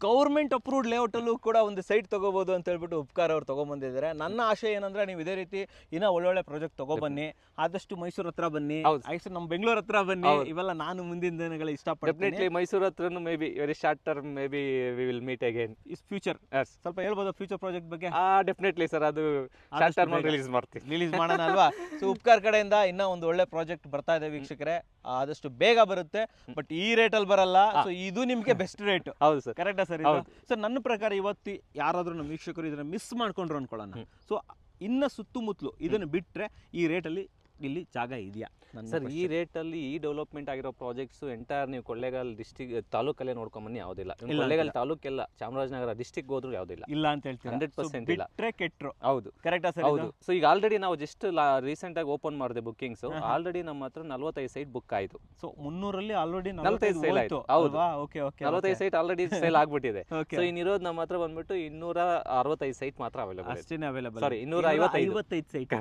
ಗೌರ್ಮೆಂಟ್ ಅಪ್ರೂವ್ಡ್ ಲೇಔಟ್ ಅಲ್ಲೂ ಕೂಡ ಒಂದು ಸೈಟ್ ತಗೋಬಹುದು ಅಂತ ಹೇಳ್ಬಿಟ್ಟು ಉಪಕಾರ ಅವ್ರು ತಗೊಂಡ್ಬಂದಿದ್ದಾರೆ ನನ್ನ ಆಶೆ ಏನಂದ್ರೆ ನೀವು ಇದೇ ರೀತಿ ಇನ್ನ ಒಳ್ಳೊಳ್ಳೆ ಪ್ರಾಜೆಕ್ಟ್ ತಗೋಬನ್ನಿ. ಆದಷ್ಟು ಮೈಸೂರು ಹತ್ರ ಬನ್ನಿ. ಆಯ್ತು ನಮ್ಮ ಬೆಂಗಳೂರು ಹತ್ರ ಬನ್ನಿ. ಇವೆಲ್ಲ ನಾನು ಮುಂದಿನ ದಿನಗಳ ಇಷ್ಟಪಡ್ತೀನಿ. ಮೈಸೂರ್ ಹತ್ರನು maybe very short term maybe we will meet again is future ಸ್ವಲ್ಪ ಹೇಳ್ಬೋದು ಫ್ಯೂಚರ್ ಪ್ರಾಜೆಕ್ಟ್ ಬಗ್ಗೆ? ಆ ಡೆಫಿನೆಟ್ಲಿ ಸರ್ ಅದು ಶಾರ್ಟ್ ಟರ್ಮ್. ರಿಲೀಸ್ ಮಾಡ್ತೀವಿ. ರಿಲೀಸ್ ಮಾಡೋಣ ಅಲ್ವಾ ಸೊ ಉಪ್ಕಾರ್ ಕಡೆಯಿಂದ ಇನ್ನ ಒಂದು ಒಳ್ಳೆ ಪ್ರಾಜೆಕ್ಟ್ ಬರ್ತಾ ಇದೆ ವೀಕ್ಷಕರೇ. ಆದಷ್ಟು ಬೇಗ ಬರುತ್ತೆ ಬಟ್ ಈ ರೇಟಲ್ಲಿ ಬರಲ್ಲ. ಸೊ ಇದು ನಿಮ್ಗೆ ಬೆಸ್ಟ್ ರೇಟ್ ಹೌದು ಸರ್ ಕರೆಕ್ಟಾ ಸರ್. ಸರ್ ನನ್ನ ಪ್ರಕಾರ ಇವತ್ತು ಯಾರಾದ್ರೂ ನಮ್ಮ ವೀಕ್ಷಕರು ಇದನ್ನ ಮಿಸ್ ಮಾಡ್ಕೊಂಡ್ರು ಅನ್ಕೊಳ್ಳೋಣ. ಸೊ ಇನ್ನ ಸುತ್ತಮುತ್ತಲು ಇದನ್ನ ಬಿಟ್ಟರೆ ಈ ರೇಟಲ್ಲಿ ಇಲ್ಲಿ ಜಾಗ ಇದೆಯಾ? ಸರ್ ಈ ರೇಟಲ್ಲಿ ರೇಟ್ ಅಲ್ಲಿ ಈ ಡೆವಲಪ್ಮೆಂಟ್ ಆಗಿರೋ ಪ್ರಾಜೆಕ್ಟ್ಸ್ ಎಂಟೈರ್ ನೀವು ಕೊಳ್ಳೇಗಾಲ ಡಿಸ್ಟಿಕ್ ತಾಲೂಕಲ್ಲೇ ನೋಡ್ಕೊಂಬನ್ನಿ ಯಾವುದಿಲ್ಲ. ಕೊಳ್ಳೇಗಾಲ? ತಾಲೂಕೆಲ್ಲ ಚಾಮರಾಜನಗರ ಡಿಸ್ಟಿಕ್ ಹೋದ್ರು ಯಾವುದಿಲ್ಲ. ಇಲ್ಲ ಅಂತ ಹೇಳ್ತೀರಾ? 100% So, ಇಲ್ಲ. ಬಿಟ್ರೆ ಕೆಟ್ರು. ಹೌದು. ಕರೆಕ್ಟ್ ಸರ್ ಹೌದು. ಸೊ ಈಗ ಆಲ್ರೆಡಿ ನಾವು ಜಸ್ಟ್ ರೀಸೆಂಟ್ ಆಗಿ ಓಪನ್ ಮಾಡಿದೆ ಬುಕ್ಕಿಂಗ್ಸ್. ಆಲ್ರೆಡಿ ನಮ್ಮ ಹತ್ರ ನಲ್ವತ್ತೈದು ಸೈಟ್ ಬುಕ್ ಆಯಿತು. ಸೊ ಮುನ್ನೂರಲ್ಲಿ ಆಲ್ರೆಡಿ ನಲ್ವತ್ತೈದು ಸೇಲ್ ಆಯಿತು. ಹೌದು. ಓಕೆ ಓಕೆ ನಲ್ವತ್ತೈದು ಸೈಟ್ ಆಲ್ರೆಡಿ ಸೇಲ್ ಆಗ್ಬಿಟ್ಟಿದೆ. ಸೊ ಇನ್ನಿರೋದು ನಮ್ಮ ಹತ್ರ ಬಂದ್ಬಿಟ್ಟು ಇನ್ನೂರ ಅರವತ್ತೈದು ಸೈಟ್ ಮಾತ್ರ ಅವೈಲೇಬಲ್ ಅಷ್ಟೇ ಅವೈಲೇಬಲ್ ಸಾರಿ ಇನ್ನೂರ. ಐವತ್ತೈದು. ಸೈಟ್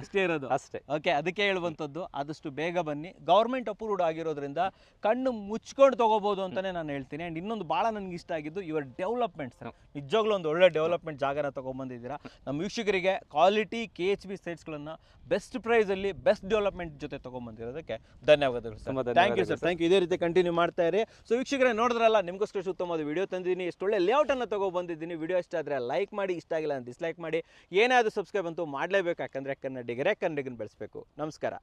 ಅಷ್ಟೇ ಇರೋದು. ಅಷ್ಟೇ. ಓಕೆ ಅದಕ್ಕೆ ಹೇಳುವಂಥದ್ದು ಆದಷ್ಟು ಬೇಗ ಬನ್ನಿ. ಗೌರ್ಮೆಂಟ್ ಅಪ್ರೂವ್ಡ್ ಆಗಿರೋದ್ರಿಂದ ಕಣ್ಣು ಮುಚ್ಕೊಂಡು ತೊಗೋಬೋದು ಅಂತಲೇ ನಾನು ಹೇಳ್ತೀನಿ. ಆ್ಯಂಡ್ ಇನ್ನೊಂದು ಭಾಳ ನನಗೆ ಇಷ್ಟ ಆಗಿದ್ದು ಇವರ್ ಡೆವಲಪ್ಮೆಂಟ್ ಸರ್. ನಿಜವಾಗ್ಲೂ ಒಂದು ಒಳ್ಳೆ ಡೆವಲಪ್ಮೆಂಟ್ ಜಾಗನ ತೊಗೊಂಬಂದಿದ್ದೀರಾ. ನಮ್ಮ ವೀಕ್ಷಕರಿಗೆ ಕ್ವಾಲಿಟಿ ಕೆ ಎಚ್ ಬಿ ಸೈಟ್ಸ್ಗಳನ್ನು ಬೆಸ್ಟ್ ಪ್ರೈಸಲ್ಲಿ ಬೆಸ್ಟ್ ಡೆವಲಪ್ಮೆಂಟ್ ಜೊತೆ ತಗೊಂಡ್ಬಂದಿರೋದಕ್ಕೆ ಧನ್ಯವಾದಗಳು sir. Thank you sir. Thank you ಇದೇ ರೀತಿ ಕಂಟಿನ್ಯೂ ಮಾಡ್ತಾ ಇರಿ. ಸೊ ವೀಕ್ಷಕರೇ ನೋಡಿದ್ರಲ್ಲ ನಿಮಗೋಸ್ಕರ ಉತ್ತಮವಾದ ವಿಡಿಯೋ ತಂದಿದ್ದೀನಿ. ಎಷ್ಟು ಒಳ್ಳೆ ಲೇಔಟನ್ನು ತಗೊಬಂದಿದ್ದೀನಿ. ವಿಡಿಯೋ ಇಷ್ಟ ಆದರೆ ಲೈಕ್ ಮಾಡಿ ಇಷ್ಟ ಆಗಿಲ್ಲ ಅಂತ ಡಿಸ್ಲೈಕ್ ಮಾಡಿ. ಏನಾದರೂ ಸಬ್ಸ್ಕ್ರೈಬ್ ಅಂತೂ ಮಾಡಲೇಬೇಕು. ಯಾಕಂದರೆ ಕನ್ನಡಿಗರೇ ಕನ್ನಡಿಗನ ಬೆಳೆಸಬೇಕು. ನಮಸ್ಕಾರ.